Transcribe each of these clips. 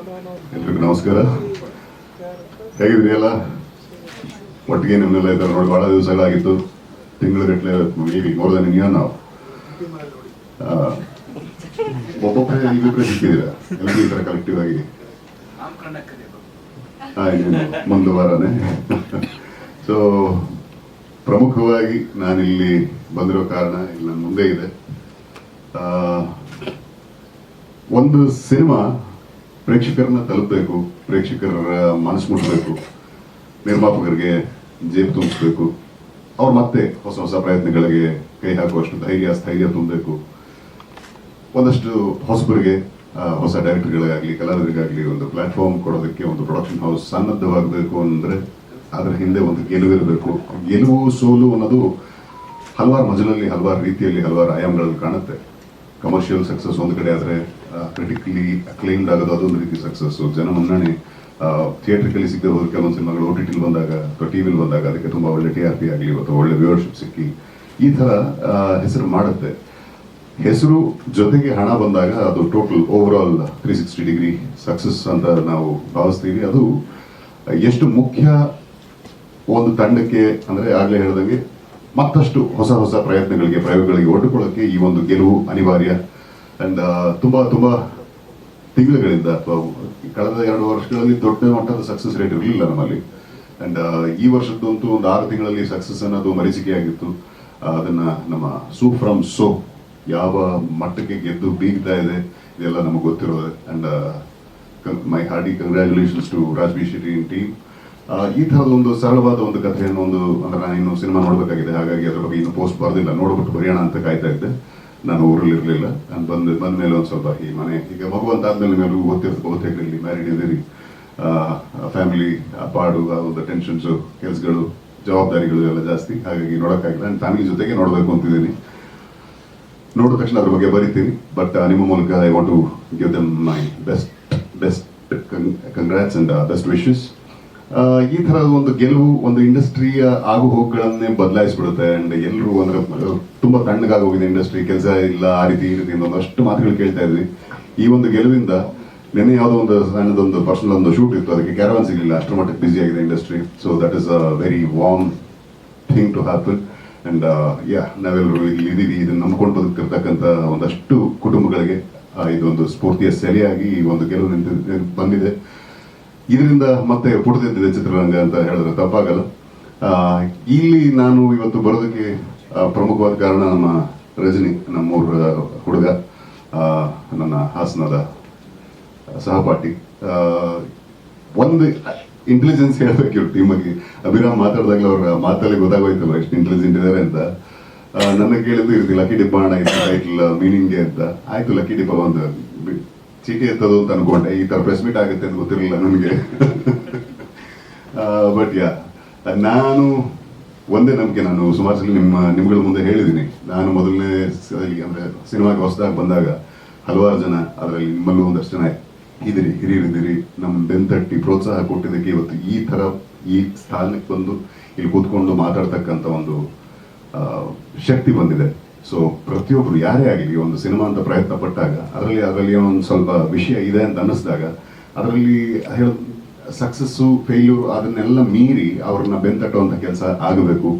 ಎಲ್ರಿಗೂ ನಮಸ್ಕಾರ. ಹೇಗಿದ್ರಿ ಎಲ್ಲ ಒಟ್ಟಿಗೆ ನಿಮ್ಮನ್ನೆಲ್ಲ ಇದ್ದಾರೆ ನೋಡಿ ಭಾಳ ದಿವಸಗಳಾಗಿತ್ತು. ತಿಂಗಳಗಟ್ಟಲೆ ಮೋರ್ ದನ್ ಇಯರ್ ನಾವು ಒಬ್ಬೊಬ್ಬರೇ ಇಬ್ಬಿಬ್ಬರೇ ಸಿಕ್ಕಿದ್ದೀರಾ? ಈ ಥರ ಕಲೆಕ್ಟಿವ್ ಆಗಿ? ಮುಂದೆ ವಾರನೇ. ಸೊ ಪ್ರಮುಖವಾಗಿ ನಾನಿಲ್ಲಿ ಬಂದಿರೋ ಕಾರಣ ಇಲ್ಲಿ ನನ್ನ ಮುಂದೆ ಇದೆ. ಒಂದು ಸಿನಿಮಾ ಪ್ರೇಕ್ಷಕರನ್ನ ತಲುಪಬೇಕು ಪ್ರೇಕ್ಷಕರ ಮನಸ್ಸು ಮುಟ್ಟಬೇಕು ನಿರ್ಮಾಪಕರಿಗೆ ಜೇಬು ತುಂಬಿಸ್ಬೇಕು, ಅವ್ರು ಮತ್ತೆ ಹೊಸ ಹೊಸ ಪ್ರಯತ್ನಗಳಿಗೆ ಕೈ ಹಾಕುವಷ್ಟು ಧೈರ್ಯ, ಸ್ಥೈರ್ಯ ತುಂಬಬೇಕು. ಒಂದಷ್ಟು ಹೊಸಬರಿಗೆ ಹೊಸ ಡೈರೆಕ್ಟರ್ಗಳಿಗಾಗಲಿ ಕಲಾವಿದರಿಗಾಗಲಿ ಒಂದು ಪ್ಲಾಟ್ಫಾರ್ಮ್ ಕೊಡೋದಕ್ಕೆ ಒಂದು ಪ್ರೊಡಕ್ಷನ್ ಹೌಸ್ ಸನ್ನದ್ಧವಾಗಬೇಕು ಅಂದರೆ ಅದರ ಹಿಂದೆ ಒಂದು ಗೆಲುವಿರಬೇಕು ಗೆಲುವು, ಸೋಲು ಅನ್ನೋದು ಹಲವಾರು ಮಜಲಲ್ಲಿ, ಹಲವಾರು ರೀತಿಯಲ್ಲಿ ಹಲವಾರು ಆಯಾಮಗಳಲ್ಲಿ ಕಾಣುತ್ತೆ. ಕಮರ್ಷಿಯಲ್ ಸಕ್ಸಸ್ ಒಂದು ಕಡೆ ಆದರೆ ಕ್ರಿಟಿಕಲಿ ಅಕ್ಲೈಮ್ಡ್ ಆಗೋದು ಅದೊಂದು ರೀತಿ ಸಕ್ಸಸ್ ಜನ ಮನ್ನಣೆ ಥಿಯೇಟ್ರಿಕಲಿ ಸಿಗದೆ ಹೋದ ಕೆಲವೊಂದು ಸಿನಿಮಾಗಳು ಓ ಟಿ ಟಿಲಿ ಬಂದಾಗ, ಅಥವಾ ಟಿ ವಿಲಿ ಬಂದಾಗ ಅದಕ್ಕೆ ತುಂಬ ಒಳ್ಳೆ ಟಿ ಆರ್ ಪಿ ಆಗಲಿ, ಅಥವಾ ಒಳ್ಳೆ ವ್ಯೂವರ್ಶಿಪ್ ಸಿಕ್ಕಿ, ಈ ಥರ ಹೆಸರು ಮಾಡುತ್ತೆ. ಹೆಸರು ಜೊತೆಗೆ ಹಣ ಬಂದಾಗ ಅದು total over all three sixty degree success ಅಂತ ನಾವು ಭಾವಿಸ್ತೀವಿ. ಅದು ಎಷ್ಟು ಮುಖ್ಯ ಒಂದು ತಂಡಕ್ಕೆ, ಅಂದರೆ ಆಗಲೇ ಹೇಳಿದಂಗೆ ಮತ್ತಷ್ಟು ಹೊಸ ಹೊಸ ಪ್ರಯತ್ನಗಳಿಗೆ, ಪ್ರಯೋಗಗಳಿಗೆ ಒಡ್ಡಿಕೊಳ್ಳೋಕ್ಕೆ ಈ ಒಂದು ಗೆಲುವು ಅನಿವಾರ್ಯ. ಅಂಡ್ ತುಂಬಾ ತುಂಬಾ ತಿಂಗಳುಗಳಿಂದ ಕಳೆದ ಎರಡು ವರ್ಷಗಳಲ್ಲಿ ದೊಡ್ಡ ಮಟ್ಟದ ಸಕ್ಸಸ್ ರೇಟ್ ಇರಲಿಲ್ಲ ನಮ್ಮಲ್ಲಿ. ಅಂಡ್ ಈ ವರ್ಷದಂತೂ ಒಂದು ಆರು ತಿಂಗಳಲ್ಲಿ ಸಕ್ಸಸ್ ಅನ್ನೋದು ಮರೀಚಿಕೆಯಾಗಿತ್ತು. ಅದನ್ನ ನಮ್ಮ ಸೂ ಫ್ರಮ್ ಸೋ ಯಾವ ಮಟ್ಟಕ್ಕೆ ಗೆದ್ದು ಬೀಗ್ತಾ ಇದೆ, ಇದೆಲ್ಲ ನಮಗೆ ಗೊತ್ತಿರೋದು. And my hearty congratulations to Raj B Shetty team ಈ ಥರದ ಒಂದು ಸರಳವಾದ ಒಂದು ಕಥೆಯನ್ನು ಒಂದು, ಅಂದ್ರೆ ನಾನು ಇನ್ನು ಸಿನಿಮಾ ನೋಡಬೇಕಾಗಿದೆ. ಹಾಗಾಗಿ ಅದರ ಬಗ್ಗೆ ಇನ್ನು ಪೋಸ್ಟ್ ಬರೋದಿಲ್ಲ. ನೋಡ್ಬಿಟ್ಟು ಬರೆಯೋಣ ಅಂತ ಕಾಯ್ತಾ ಇದ್ದೆ. ನಾನು ಊರಲ್ಲಿ ಇರಲಿಲ್ಲ ನಾನು ಬಂದು ಬಂದ ಮೇಲೆ ಒಂದು ಸ್ವಲ್ಪ ಈ ಮನೆ, ಈಗ ಮಗು ಅಂತ ಆದ್ಮೇಲೆ ನಿಮ್ಮೆಲ್ಲರಿಗೂ ಗೊತ್ತಿರುತ್ತೆ ಬಹುತೇಕ ಇಲ್ಲಿ ಮ್ಯಾರಿಡ್ ಇದ್ದೀರಿ ಫ್ಯಾಮಿಲಿ ಪಾಡು ಒಂದು ಟೆನ್ಷನ್ಸು ಕೆಲಸಗಳು, ಜವಾಬ್ದಾರಿಗಳು ಎಲ್ಲ ಜಾಸ್ತಿ. ಹಾಗಾಗಿ ನೋಡೋಕ್ಕಾಗಿಲ್ಲ. ನಾನು ಫ್ಯಾಮಿಲಿ ಜೊತೆಗೆ ನೋಡಬೇಕು ಅಂತಿದ್ದೀನಿ. ನೋಡಿದ ತಕ್ಷಣ ಅದ್ರ ಬಗ್ಗೆ ಬರಿತೀನಿ. ಬಟ್ ನಿಮ್ಮ ಮೂಲಕ I want to give them my best best congrats and best wishes ಈ ತರ ಒಂದು ಗೆಲುವು ಒಂದು ಇಂಡಸ್ಟ್ರಿಯ ಆಗು ಹೋಗುಗಳನ್ನೇ ಬದಲಾಯಿಸ್ಬಿಡುತ್ತೆ. ಅಂಡ್ ಎಲ್ಲರೂ ಅಂದ್ರೆ ತುಂಬಾ ತಣ್ಣಗಾಗಿ ಹೋಗಿದೆ ಇಂಡಸ್ಟ್ರಿ. ಕೆಲಸ ಇಲ್ಲ, ಆ ರೀತಿ, ಈ ರೀತಿ ಒಂದಷ್ಟು ಮಾತುಗಳು ಕೇಳ್ತಾ ಇದ್ವಿ. ಈ ಒಂದು ಗೆಲುವಿಂದ ನಿನ್ನೆ ಯಾವುದೋ ಒಂದು ಸಣ್ಣದೊಂದು ಪರ್ಸನಲ್ ಒಂದು ಶೂಟ್ ಇತ್ತು. ಅದಕ್ಕೆ ಕ್ಯಾರವಾನ್ ಸಿಗಲಿಲ್ಲ. ಅಷ್ಟು ಮಟ್ಟಕ್ಕೆ ಬಿಸಿ ಆಗಿದೆ industry so that is a very warm thing to happen and yeah ನಾವೆಲ್ಲರೂ ಇಲ್ಲಿ ಇದೀವಿ. ಇದನ್ನ ನಂಬ್ಕೊಂಡು ಬದುಕ್ತಿರ್ತಕ್ಕಂಥ ಒಂದಷ್ಟು ಕುಟುಂಬಗಳಿಗೆ ಇದೊಂದು ಸ್ಫೂರ್ತಿಯ ಸೆಲೆಯಾಗಿ ಈ ಒಂದು ಗೆಲುವು ನಿಂತ, ಬಂದಿದೆ. ಇದರಿಂದ ಮತ್ತೆ ಪುಟದಿದ್ದಿದೆ ಚಿತ್ರರಂಗ ಅಂತ ಹೇಳಿದ್ರೆ ತಪ್ಪಾಗಲ್ಲ. ಇಲ್ಲಿ ನಾನು ಇವತ್ತು ಬರೋದಕ್ಕೆ ಪ್ರಮುಖವಾದ ಕಾರಣ ನಮ್ಮ ರಜನಿ ನಮ್ಮೂರ ಹುಡುಗ ನನ್ನ ಹಾಸನದ ಸಹಪಾಠಿ. ಒಂದು ಇಂಟೆಲಿಜೆನ್ಸ್ ಹೇಳಬೇಕು ಇವ್ರ ಟೀಮಾಗಿ. ಅಭಿರಾಮ್ ಮಾತಾಡಿದಾಗಲೇ ಅವ್ರ ಮಾತಲ್ಲಿ ಗೊತ್ತಾಗೋಯ್ತಲ್ಲ ಎಷ್ಟು ಇಂಟೆಲಿಜೆಂಟ್ ಇದ್ದಾರೆ ಅಂತ. ನನ್ನ ಕೇಳಿದ್ದು ಇರ್ತಿ ಲಕ್ಕಿ ಡಿಪ್ಪ ಅಣ್ಣ ಇತ್ತು ಮೀನಿಂಗ್ಗೆ ಅಂತ. ಆಯ್ತು, ಲಕ್ಕಿ ಡಿಪ್ಪ ಒಂದು ಚೀಟಿ ಎತ್ತದು ಅಂತ ಅನ್ಕೊಂಡೆ. ಈ ತರ ಪ್ರೆಸ್ ಮೀಟ್ ಆಗುತ್ತೆ ಅಂತ ಗೊತ್ತಿರಲಿಲ್ಲ ನನಗೆ. ಬಟ್ ಯಾ ನಾನು ಒಂದೇ ನಂಬಿಕೆ ನಾನು. ಸುಮಾರು ಸಲ ನಿಮ್ಮ, ನಿಮ್ಗಳ ಮುಂದೆ ಹೇಳಿದ್ದೀನಿ. ನಾನು ಮೊದಲನೇ ಅಂದ್ರೆ ಸಿನಿಮಾಗೆ ಹೊಸದಾಗಿ ಬಂದಾಗ ಹಲವಾರು ಜನ ಅದರಲ್ಲಿ ನಿಮ್ಮಲ್ಲೂ ಒಂದಷ್ಟು ಜನ ಇದಿರಿ ಹಿರಿಯರಿದ್ದೀರಿ ನಮ್ಮ ಬೆಂತಟ್ಟಿ ಪ್ರೋತ್ಸಾಹ ಕೊಟ್ಟಿದ್ದಕ್ಕೆ ಇವತ್ತು ಈ ತರ ಈ ಸ್ಥಾನಕ್ಕೆ ಬಂದು ಇಲ್ಲಿ ಕೂತ್ಕೊಂಡು ಮಾತಾಡ್ತಕ್ಕಂಥ ಒಂದು ಶಕ್ತಿ ಬಂದಿದೆ. ಸೊ ಪ್ರತಿಯೊಬ್ಬರು ಯಾರೇ ಆಗಲಿ ಒಂದು ಸಿನಿಮಾ ಅಂತ ಪ್ರಯತ್ನ ಪಟ್ಟಾಗ, ಅದರಲ್ಲಿ ಅದರಲ್ಲಿ ಒಂದು ಸ್ವಲ್ಪ ವಿಷಯ ಇದೆ ಅಂತ ಅನ್ನಿಸಿದಾಗ, ಅದರಲ್ಲಿ ಹೇಳ ಸಕ್ಸಸ್ಸು ಫೇಲ್ಯೂರ್ ಅದನ್ನೆಲ್ಲ ಮೀರಿ ಅವ್ರನ್ನ ಬೆಂತಟ್ಟುವಂಥ ಕೆಲಸ ಆಗಬೇಕು.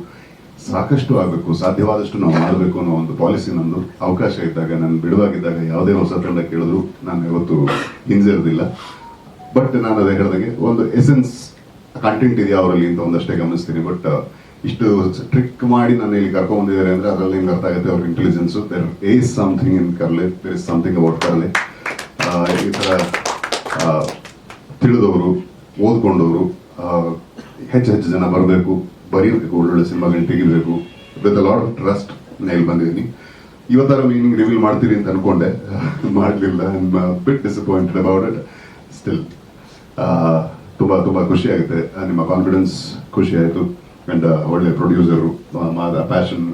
ಸಾಕಷ್ಟು ಆಗಬೇಕು. ಸಾಧ್ಯವಾದಷ್ಟು ನಾವು ಮಾಡಬೇಕು ಅನ್ನೋ ಒಂದು ಪಾಲಿಸಿ ನಂದು. ಅವಕಾಶ ಇದ್ದಾಗ, ನಾನು ಬಿಡುವಾಗಿದ್ದಾಗ ಯಾವುದೇ ಹೊಸ ತಂಡ ಕೇಳಿದ್ರು ನಾನು ಇವತ್ತು ಹಿಂಜರಿದಿಲ್ಲ. ಬಟ್ ನಾನು ಅದೇ ಹೇಳ್ದಂಗೆ, ಒಂದು ಎಸೆನ್ಸ್ ಕಂಟೆಂಟ್ ಇದೆಯಾ ಅವರಲ್ಲಿ ಅಂತ ಒಂದಷ್ಟೇ ಗಮನಿಸ್ತೀನಿ. ಬಟ್ ಇಷ್ಟು ಟ್ರಿಕ್ ಮಾಡಿ ನಾನು ಇಲ್ಲಿ ಕರ್ಕೊಂಡ್ಬಂದಿದ್ದಾರೆ ಬಂದಿದ್ದಾರೆ ಅಂದ್ರೆ ಅದರಲ್ಲಿ ನಿಮ್ಗೆ ಅರ್ಥ ಆಗುತ್ತೆ? ಅವ್ರ intelligence there is something in Karale there is something about Karale ಈ ಆ, ತಿಳಿದವರು ಓದ್ಕೊಂಡವರು ಹೆಚ್ಚು ಹೆಚ್ಚು ಜನ ಬರಬೇಕು ಬರೀಬೇಕು ಒಳ್ಳೊಳ್ಳೆ ಸಿನಿಮಾಗಳನ್ನ ತೆಗಿಬೇಕು with a lot of trust ಇಲ್ಲಿ ಬಂದಿದ್ದೀನಿ. ಇವತ್ತಾರ ಮೀನಿಂಗ್ ರಿವೀಲ್ ಮಾಡ್ತೀರಿ ಅಂತ ಅನ್ಕೊಂಡೆ. ಮಾಡಲಿಲ್ಲ bit disappointed about it still ತುಂಬ ತುಂಬ ಖುಷಿ ಆಗುತ್ತೆ. ಆ, ನಿಮ್ಮ ಕಾನ್ಫಿಡೆನ್ಸ್ ಖುಷಿ ಆಯಿತು. ಅಂಡ್ ಒಳ್ಳೆ ಪ್ರೊಡ್ಯೂಸರು ಪ್ಯಾಷನ್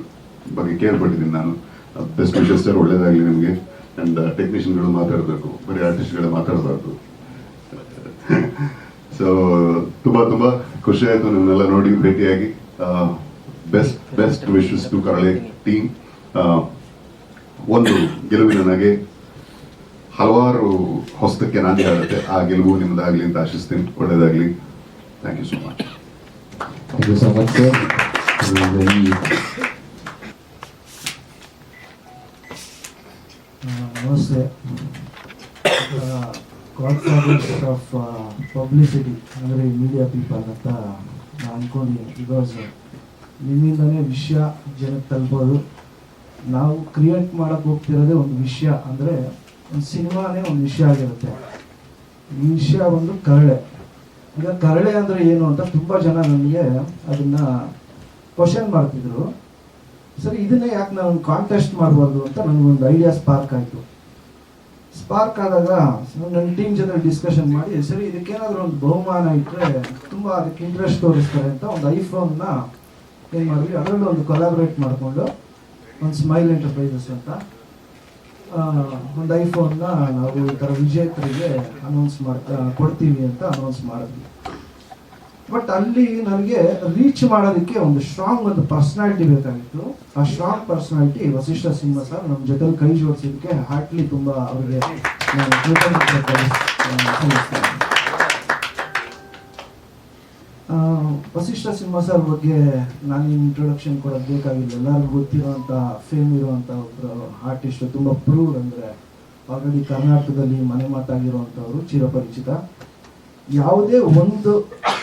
ಬಗ್ಗೆ ಕೇಳ್ಪಟ್ಟಿದ್ದೀನಿ ನಾನು. ಬೆಸ್ಟ್ ವಿಷಸ್ ಸರ್ ಒಳ್ಳೇದಾಗಲಿ ನಿಮಗೆ. ಅಂಡ್ ಟೆಕ್ನಿಷಿಯನ್ಗಳು ಮಾತಾಡಬೇಕು. ಬರೀ ಆರ್ಟಿಸ್ಟ್ಗಳೇ ಮಾತಾಡಬಾರ್ದು. ಸೊ ತುಂಬ ತುಂಬ ಖುಷಿ ಆಯಿತು ನಿಮ್ಮನ್ನೆಲ್ಲ ನೋಡಿ, ಭೇಟಿಯಾಗಿ. Best best wishes to Karale team ಒಂದು ಗೆಲುವಿನ ನನಗೆ ಹಲವಾರು ಹೊಸದಕ್ಕೆ ನಾನು ಆಗುತ್ತೆ ಆ ಗೆಲುವು ನಿಮ್ಮದಾಗ್ಲಿ ಅಂತ ಆಶಿಸ್ತೀನಿ. ಒಳ್ಳೇದಾಗಲಿ. Thank you so much Thank you so much, sir. Very ನಮಸ್ತೆ ಫಾದರ್ಸ್ ಆಫ್ ಪಬ್ಲಿಸಿಟಿ ಅಂದರೆ ಮೀಡಿಯಾ ಪೀಪಲ್ ಅಂತ ನಾನು ಅಂದ್ಕೊಂಡಿದ್ದೀನಿ ಬಿಕಾಸ್ ನಿಮ್ಮಿಂದನೇ ವಿಷಯ ಜನಕ್ಕೆ ತಲುಪೋದು ನಾವು ಕ್ರಿಯೇಟ್ ಮಾಡೋಕ್ಕೆ ಹೋಗ್ತಿರೋದೇ ಒಂದು ವಿಷಯ ಅಂದರೆ ಒಂದು ಸಿನಿಮಾನೇ ಒಂದು ವಿಷಯ ಆಗಿರುತ್ತೆ ಈ ವಿಷಯ ಒಂದು ಕರಳೆ ಈಗ ಕರಳೆ ಅಂದರೆ ಏನು ಅಂತ ತುಂಬ ಜನ ನನಗೆ ಅದನ್ನ ಕ್ವಶನ್ ಮಾಡ್ತಿದ್ರು. ಸರಿ, ಇದನ್ನೇ ಯಾಕೆ ನಾವು ಕಾಂಟೆಸ್ಟ್ ಮಾಡಬಾರ್ದು ಅಂತ ನನಗೊಂದು ಐಡಿಯಾ ಸ್ಪಾರ್ಕ್ ಆಯಿತು. ಸ್ಪಾರ್ಕ್ ಆದಾಗ ನನ್ನ ಟೀಮ್ ಜೊತೆ ಡಿಸ್ಕಷನ್ ಮಾಡಿ, ಸರಿ, ಇದಕ್ಕೇನಾದ್ರೂ ಒಂದು ಬಹುಮಾನ ಇಟ್ಟರೆ ತುಂಬ ಅದಕ್ಕೆ ಇಂಟ್ರೆಸ್ಟ್ ತೋರಿಸ್ತಾರೆ ಅಂತ ಒಂದು ಐಫೋನ್ನ ಏನು ಮಾಡಿದ್ವಿ, ಅದರಲ್ಲೂ ಒಂದು ಕೊಲಾಬ್ರೇಟ್ ಮಾಡಿಕೊಂಡು ಒಂದು ಸ್ಮೈಲ್ ಎಂಟರ್ಪ್ರೈಸಸ್ ಅಂತ. ಒಂದು ಐಫೋನ್ನ ನಾವು ಈ ಥರ ವಿಜೇತರಿಗೆ ಅನೌನ್ಸ್ ಮಾಡ್ತಾ ಕೊಡ್ತೀವಿ ಅಂತ ಅನೌನ್ಸ್ ಮಾಡಿದ್ವಿ. ಬಟ್ ಅಲ್ಲಿ ನನಗೆ ರೀಚ್ ಮಾಡೋದಕ್ಕೆ ಒಂದು ಸ್ಟ್ರಾಂಗ್ ಒಂದು ಪರ್ಸನಾಲಿಟಿ ಬೇಕಾಗಿತ್ತು. ಆ strong personality Vasishta Simha sir ನಮ್ಮ ಜೊತೆ ಕೈ ಜೋಡಿಸಿದ್ದಕ್ಕೆ ಹಾರ್ಟ್ಲಿ ತುಂಬ ಅವರಿಗೆ ನಾನು ಕೃತಜ್ಞತೆ ವಸಿಷ್ಠ ಸಿಂಹ ಸರ್ ಬಗ್ಗೆ ನಾನು ಇಂಟ್ರೊಡಕ್ಷನ್ ಕೊಡೋದು ಬೇಕಾಗಿಲ್ಲ. ಎಲ್ಲರಿಗೂ ಗೊತ್ತಿರುವಂಥ ಫೇಮ್ ಇರುವಂಥ ಒಬ್ಬರು ಆರ್ಟಿಸ್ಟ್ ತುಂಬ ಪ್ರೂವ್ ಅಂದರೆ ಆಲ್ರೆಡಿ ಕರ್ನಾಟಕದಲ್ಲಿ ಮನೆ ಮಾತಾಗಿರುವಂಥವ್ರು, ಚಿರಪರಿಚಿತ. ಯಾವುದೇ ಒಂದು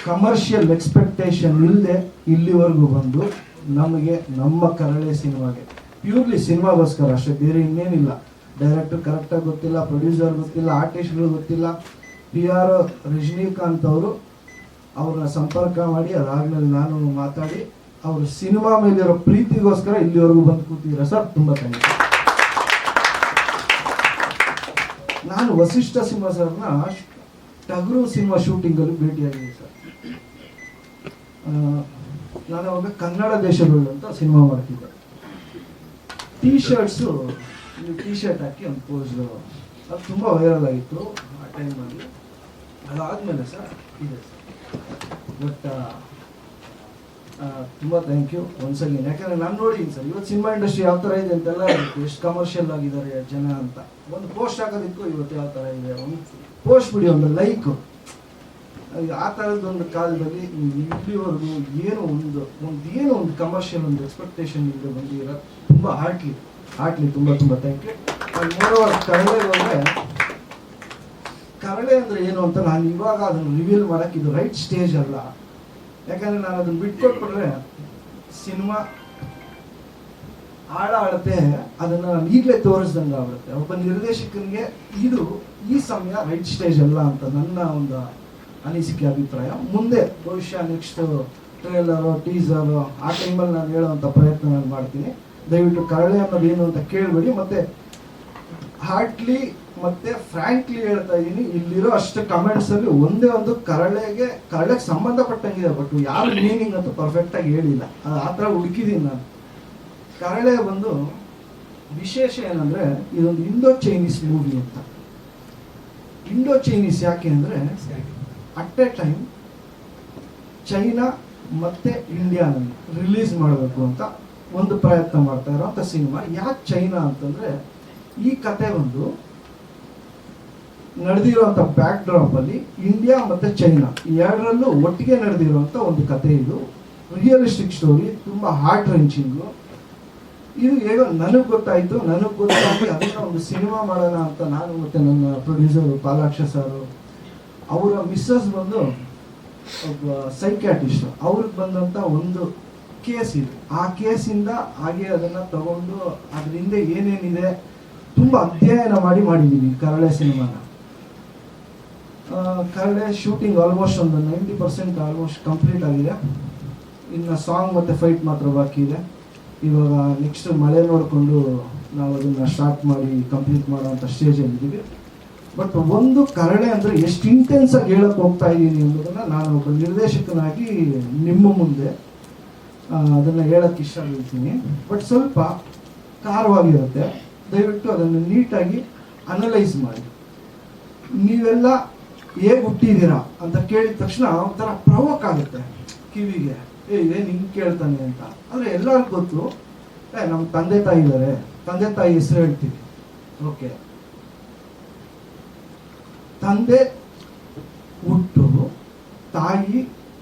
ಕಮರ್ಷಿಯಲ್ ಎಕ್ಸ್ಪೆಕ್ಟೇಷನ್ ಇಲ್ಲದೆ ಇಲ್ಲಿವರೆಗೂ ಬಂದು ನಮಗೆ ನಮ್ಮ ಕರಳೆ ಸಿನಿಮಾಗೆ ಪ್ಯೂರ್ಲಿ ಸಿನಿಮಾಗೋಸ್ಕರ ಅಷ್ಟೇ, ಬೇರೆ ಇನ್ನೇನಿಲ್ಲ. ಡೈರೆಕ್ಟರ್ ಕರೆಕ್ಟಾಗಿ ಗೊತ್ತಿಲ್ಲ ಪ್ರೊಡ್ಯೂಸರ್ ಗೊತ್ತಿಲ್ಲ ಆರ್ಟಿಸ್ಟ್ಗಳು ಗೊತ್ತಿಲ್ಲ. ಪಿ ಆರ್ ರಜನಿಕಾಂತ್ ಅವರು ಅವ್ರನ್ನ ಸಂಪರ್ಕ ಮಾಡಿ, ಅದಾದ್ಮೇಲೆ ನಾನು ಮಾತಾಡಿ, ಅವ್ರ ಸಿನಿಮಾ ಮೇಲಿರೋ ಪ್ರೀತಿಗೋಸ್ಕರ ಇಲ್ಲಿವರೆಗೂ ಬಂದು ಕೂತಿದ್ದೀರಾ ಸರ್? ತುಂಬ ಥ್ಯಾಂಕ್ಸ್ ನಾನು ವಸಿಷ್ಠ ಸಿಂಹ ಸರ್ನ ಟಗರು ಸಿನಿಮಾ ಶೂಟಿಂಗಲ್ಲಿ ಭೇಟಿಯಾಗಿದ್ದೀನಿ ಸರ್. ನಾನು ಅವಾಗ ಕನ್ನಡ ದೇಶಗಳು ಅಂತ ಸಿನಿಮಾ ಮಾಡ್ತಿದ್ದೆ. ಟೀ ಶರ್ಟ್ಸು ಟೀ ಶರ್ಟ್ ಹಾಕಿ ಒಂದು ಪೋಸ್ ಅದು ತುಂಬ ವೈರಲ್ ಆಗಿತ್ತು ಆ ಟೈಮಲ್ಲಿ ಅದಾದಮೇಲೆ ಸರ್, ಇದೆ ಸರ್. ಬಟ್ ತುಂಬ ಥ್ಯಾಂಕ್ ಯು ಒನ್ಸ್ ಅಗೇನ್ ಯಾಕಂದ್ರೆ ನಾನು ನೋಡಿದ್ದೀನಿ ಸರ್, ಇವತ್ತು ಸಿನಿಮಾ ಇಂಡಸ್ಟ್ರಿ ಯಾವ ಥರ ಇದೆ ಅಂತೆಲ್ಲ ಎಷ್ಟು ಕಮರ್ಷಿಯಲ್ ಆಗಿದ್ದಾರೆ ಜನ ಅಂತ. ಒಂದು ಪೋಸ್ಟ್ ಹಾಕೋದಕ್ಕೂ ಇವತ್ತು ಯಾವ ಥರ ಇದೆ? ಒಂದು ಪೋಸ್ಟ್ ಬಿಡಿ, ಒಂದು ಲೈಕ್ ಆ ಥರದ ಒಂದು ಕಾಲದಲ್ಲಿ ಇಲ್ಲಿವರೆಗೂ ಏನು ಒಂದು ಒಂದು ಏನು ಒಂದು ಕಮರ್ಷಿಯಲ್ ಒಂದು ಎಕ್ಸ್ಪೆಕ್ಟೇಷನ್ ಇಲ್ಲದೆ ಬಂದಿರೋ ತುಂಬ ಹಾರ್ಟ್ಲಿ ಹಾರ್ಟ್ಲಿ ತುಂಬ ತುಂಬ ಥ್ಯಾಂಕ್ ಯು ಮೂರವರೆ ಕರಳೆ ಹೋದರೆ ಕರಳೆ ಅಂದರೆ ಏನು ಅಂತ ನಾನು ಇವಾಗ ಅದನ್ನು ರಿವೀಲ್ ಮಾಡೋಕ್ಕೆ ಇದು ರೈಟ್ ಸ್ಟೇಜ್ ಅಲ್ಲ. ಯಾಕಂದ್ರೆ ನಾನು ಅದನ್ನ ಬಿಟ್ಕೊಟ್ಬಿಟ್ರೆ ಸಿನಿಮಾ ಆಡತೆ ಅದನ್ನ ನಾನು ಈಗಲೇ ತೋರಿಸ್ದಂಗೆ ಆಗುತ್ತೆ. ಒಬ್ಬ ನಿರ್ದೇಶಕನಿಗೆ ಇದು ಈ ಸಮಯ ರೈಟ್ ಸ್ಟೇಜ್ ಅಲ್ಲ ಅಂತ ನನ್ನ ಒಂದು ಅನಿಸಿಕೆ, ಅಭಿಪ್ರಾಯ. ಮುಂದೆ ಬಹುಶಃ ನೆಕ್ಸ್ಟ್ ಟ್ರೇಲರು ಟೀಸರು ಆ ಟೈಮಲ್ಲಿ ನಾನು ಹೇಳುವಂಥ ಪ್ರಯತ್ನ ನಾನು ಮಾಡ್ತೀನಿ. ದಯವಿಟ್ಟು ಕರಳೆ ಅನ್ನೋದು ಏನು ಅಂತ ಕೇಳಬೇಡಿ. ಮತ್ತೆ ಹಾರ್ಟ್ಲಿ ಮತ್ತೆ ಫ್ರಾಂಕ್ಲಿ ಹೇಳ್ತಾ ಇದ್ದೀನಿ ಇಲ್ಲಿರೋ ಅಷ್ಟು ಕಮೆಂಟ್ಸ್ ಅಲ್ಲಿ ಒಂದೇ ಒಂದು ಕರಳೆಗೆ ಕರಳೆಗೆ ಸಂಬಂಧಪಟ್ಟಂಗಿದೆ ಬಟ್ ಯಾರು ಮೀನಿಂಗ್ ಅಂತ ಪರ್ಫೆಕ್ಟ್ ಆಗಿ ಹೇಳಿಲ್ಲ. ಆ ಥರ ಹುಡುಕಿದ್ದೀನಿ ನಾನು. ಕರಳೆ ಒಂದು ವಿಶೇಷ ಏನಂದ್ರೆ, ಇದೊಂದು ಇಂಡೋ ಚೈನೀಸ್ ಮೂವಿ ಅಂತ. ಇಂಡೋ ಚೈನೀಸ್ ಯಾಕೆ ಅಂದ್ರೆ ಅಟ್ ಎ ಟೈಮ್ ಚೈನಾ ಮತ್ತೆ ಇಂಡಿಯಾನಲ್ಲಿ ರಿಲೀಸ್ ಮಾಡಬೇಕು ಅಂತ ಒಂದು ಪ್ರಯತ್ನ ಮಾಡ್ತಾ ಇರೋಂಥ ಸಿನಿಮಾ ಯಾಕೆ ಚೈನಾ ಅಂತಂದ್ರೆ ಈ ಕತೆ ಒಂದು ನಡೆದಿರುವಂಥ ಬ್ಯಾಕ್ ಡ್ರಾಪ್ ಅಲ್ಲಿ ಇಂಡಿಯಾ ಮತ್ತೆ ಚೈನಾ ಈ ಎರಡರಲ್ಲೂ ಒಟ್ಟಿಗೆ ನಡೆದಿರುವಂಥ ಒಂದು ಕತೆ ಇದು. ರಿಯಲಿಸ್ಟಿಕ್ ಸ್ಟೋರಿ ತುಂಬಾ ಹಾರ್ಟ್ ರೆಂಚಿಂಗು ಇದು ಹೇಗೋ ನನಗೆ ಗೊತ್ತಾಯ್ತು, ನನಗೆ ಗೊತ್ತಾಗಿ ಅದನ್ನ ಒಂದು ಸಿನಿಮಾ ಮಾಡೋಣ ಅಂತ ನಾನು ಮತ್ತೆ ನನ್ನ ಪ್ರೊಡ್ಯೂಸರ್ ಪಾಲಾಕ್ಷ ಸರ್ ಅವರ ಮಿಸ್ಸಸ್ ಬಂದು ಒಬ್ಬ ಸೈಕ್ಯಾಟಿಸ್ಟ್ ಅವ್ರಿಗೆ ಬಂದಂತ ಒಂದು ಕೇಸ್ ಇದು. ಆ ಕೇಸಿಂದ ಹಾಗೆ ಅದನ್ನ ತಗೊಂಡು ಅದರಿಂದ ಏನೇನಿದೆ ತುಂಬಾ ಅಧ್ಯಯನ ಮಾಡಿ ಮಾಡಿದ್ದೀನಿ ಕರಳೆ ಸಿನಿಮಾನ. ಕರಳೆ ಶೂಟಿಂಗ್ ಆಲ್ಮೋಸ್ಟ್ ಒಂದು ನೈಂಟಿ ಪರ್ಸೆಂಟ್ ಆಲ್ಮೋಸ್ಟ್ ಕಂಪ್ಲೀಟ್ ಆಗಿದೆ. ಇನ್ನು ಸಾಂಗ್ ಮತ್ತೆ ಫೈಟ್ ಮಾತ್ರ ಬಾಕಿ ಇದೆ. ಇವಾಗ ನೆಕ್ಸ್ಟ್ ಮಳೆ ನೋಡಿಕೊಂಡು ನಾವು ಅದನ್ನ ಸ್ಟಾರ್ಟ್ ಮಾಡಿ ಕಂಪ್ಲೀಟ್ ಮಾಡುವಂಥ ಸ್ಟೇಜಲ್ಲಿ ಇದ್ದೀವಿ. ಬಟ್ ಒಂದು ಕರಳೆ ಅಂದ್ರೆ ಎಷ್ಟು ಇಂಟೆನ್ಸ್ ಆಗಿ ಹೇಳಕ್ ಹೋಗ್ತಾ ಇದ್ದೀನಿ ಅನ್ನೋದನ್ನ ನಾನು ಒಬ್ಬ ನಿರ್ದೇಶಕನಾಗಿ ನಿಮ್ಮ ಮುಂದೆ ಅದನ್ನು ಅದನ್ನ ಹೇಳಕ್ ಇಷ್ಟ ಬಟ್ ಸ್ವಲ್ಪ ಖಾರವಾಗಿರುತ್ತೆ. ದಯವಿಟ್ಟು ಅದನ್ನು ನೀಟಾಗಿ ಅನಲೈಸ್ ಮಾಡಿ. ನೀವೆಲ್ಲ ಹೇಗೆ ಹುಟ್ಟಿದ್ದೀರಾ ಅಂತ ಕೇಳಿದ ತಕ್ಷಣ ಒಂಥರ ಪ್ರವೋಕ್ ಆಗುತ್ತೆ ಕಿವಿಗೆ. ಏ ಇದೆ ನಿಂಗೆ ಕೇಳ್ತಾನೆ ಅಂತ. ಅಂದರೆ ಎಲ್ಲರಿಗೂ ಗೊತ್ತು, ಏ ನಮ್ಮ ತಂದೆ ತಾಯಿ ಇದ್ದಾರೆ ತಂದೆ ತಾಯಿ ಹೆಸರು ಹೇಳ್ತೀವಿ ಓಕೆ. ತಂದೆ ಹುಟ್ಟು ತಾಯಿ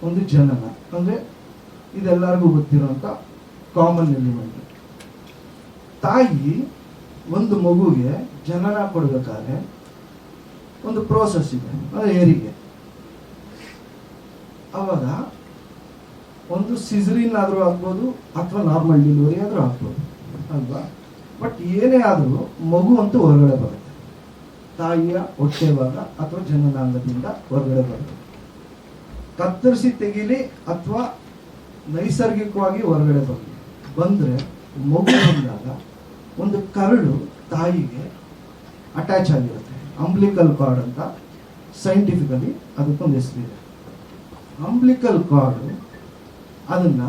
ಒಂದು ಜನನ. ಅಂದರೆ ಇದೆಲ್ಲರಿಗೂ ಗೊತ್ತಿರೋಂಥ ಕಾಮನ್ ಎಲಿಮೆಂಟ್ ತಾಯಿ ಒಂದು ಮಗುಗೆ ಜನನ ಕೊಡಬೇಕಾದ್ರೆ ಒಂದು ಪ್ರೋಸೆಸ್ ಇದೆ ಅಂದರೆ ಹೆರಿಗೆ ಅವಾಗ ಒಂದು ಸಿಜರಿನ್ ಆದರೂ ಆಗ್ಬೋದು ಅಥವಾ ನಾರ್ಮಲ್ ಡೆಲಿವರಿ ಆದರೂ ಆಗ್ಬೋದು, ಅಲ್ವಾ? ಬಟ್ ಏನೇ ಆದರೂ ಮಗು ಅಂತೂ ಹೊರಗಡೆ ಬರುತ್ತೆ. ತಾಯಿಯ ಹೊಟ್ಟೆ ಭಾಗ ಅಥವಾ ಜನನಾಂಗದಿಂದ ಹೊರಗಡೆ ಬರುತ್ತೆ. ಕತ್ತರಿಸಿ ತೆಗೀಲಿ ಅಥವಾ ನೈಸರ್ಗಿಕವಾಗಿ ಹೊರಗಡೆ ಬರಲಿ. ಬಂದರೆ ಮಗು ಬಂದಾಗ ಒಂದು ಕರಳು ತಾಯಿಗೆ ಅಟ್ಯಾಚ್ ಆಗಿರುತ್ತೆ. ಅಂಬ್ಲಿಕಲ್ ಕಾರ್ಡ್ ಅಂತ ಸೈಂಟಿಫಿಕಲಿ ಅದಕ್ಕೊಂದು ಹೆಸರಿದೆ ಅಂಬ್ಲಿಕಲ್ ಕಾರ್ಡ್ ಅದನ್ನ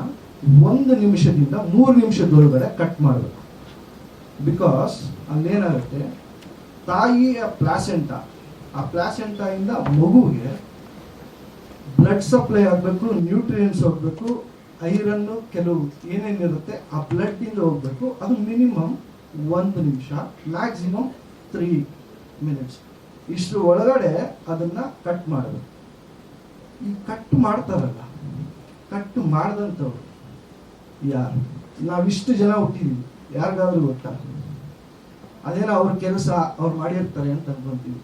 ಒಂದು ನಿಮಿಷದಿಂದ ಮೂರು ನಿಮಿಷದೊಳಗಡೆ ಕಟ್ ಮಾಡಬೇಕು. ಬಿಕಾಸ್ ಅಲ್ಲೇನಾಗುತ್ತೆ ತಾಯಿಯ ಪ್ಲಾಸೆಂಟ ಆ ಪ್ಲಾಸೆಂಟಾಯಿಂದ ಮಗುವಿಗೆ ಬ್ಲಡ್ ಸಪ್ಲೈ ಆಗಬೇಕು ನ್ಯೂಟ್ರಿಯೆಂಟ್ಸ್ ಹೋಗಬೇಕು ಐರನ್ನು ಕೆಲವು ಏನೇನಿರುತ್ತೆ, ಆ ಬ್ಲಡ್ಡಿಂದ ಹೋಗಬೇಕು. ಅದು ಮಿನಿಮಮ್ ಒಂದು ನಿಮಿಷ ಮ್ಯಾಕ್ಸಿಮಮ್ ತ್ರೀ ಮಿನಿಟ್ಸ್ ಇಷ್ಟು ಒಳಗಡೆ ಅದನ್ನ ಕಟ್ ಮಾಡಬೇಕು ಈ ಕಟ್ ಮಾಡ್ತಾರಲ್ಲ ಕಟ್ ಮಾಡ್ದಂಥವ್ರು ಯಾರು? ನಾವಿಷ್ಟು ಜನ ಹುಟ್ಟಿದೀವಿ, ಯಾರಿಗಾದ್ರೂ ಗೊತ್ತಾ? ಅದೇನೋ ಅವ್ರ ಕೆಲಸ, ಅವ್ರು ಮಾಡಿರ್ತಾರೆ ಅಂತ ಅನ್ಕೊಂತೀವಿ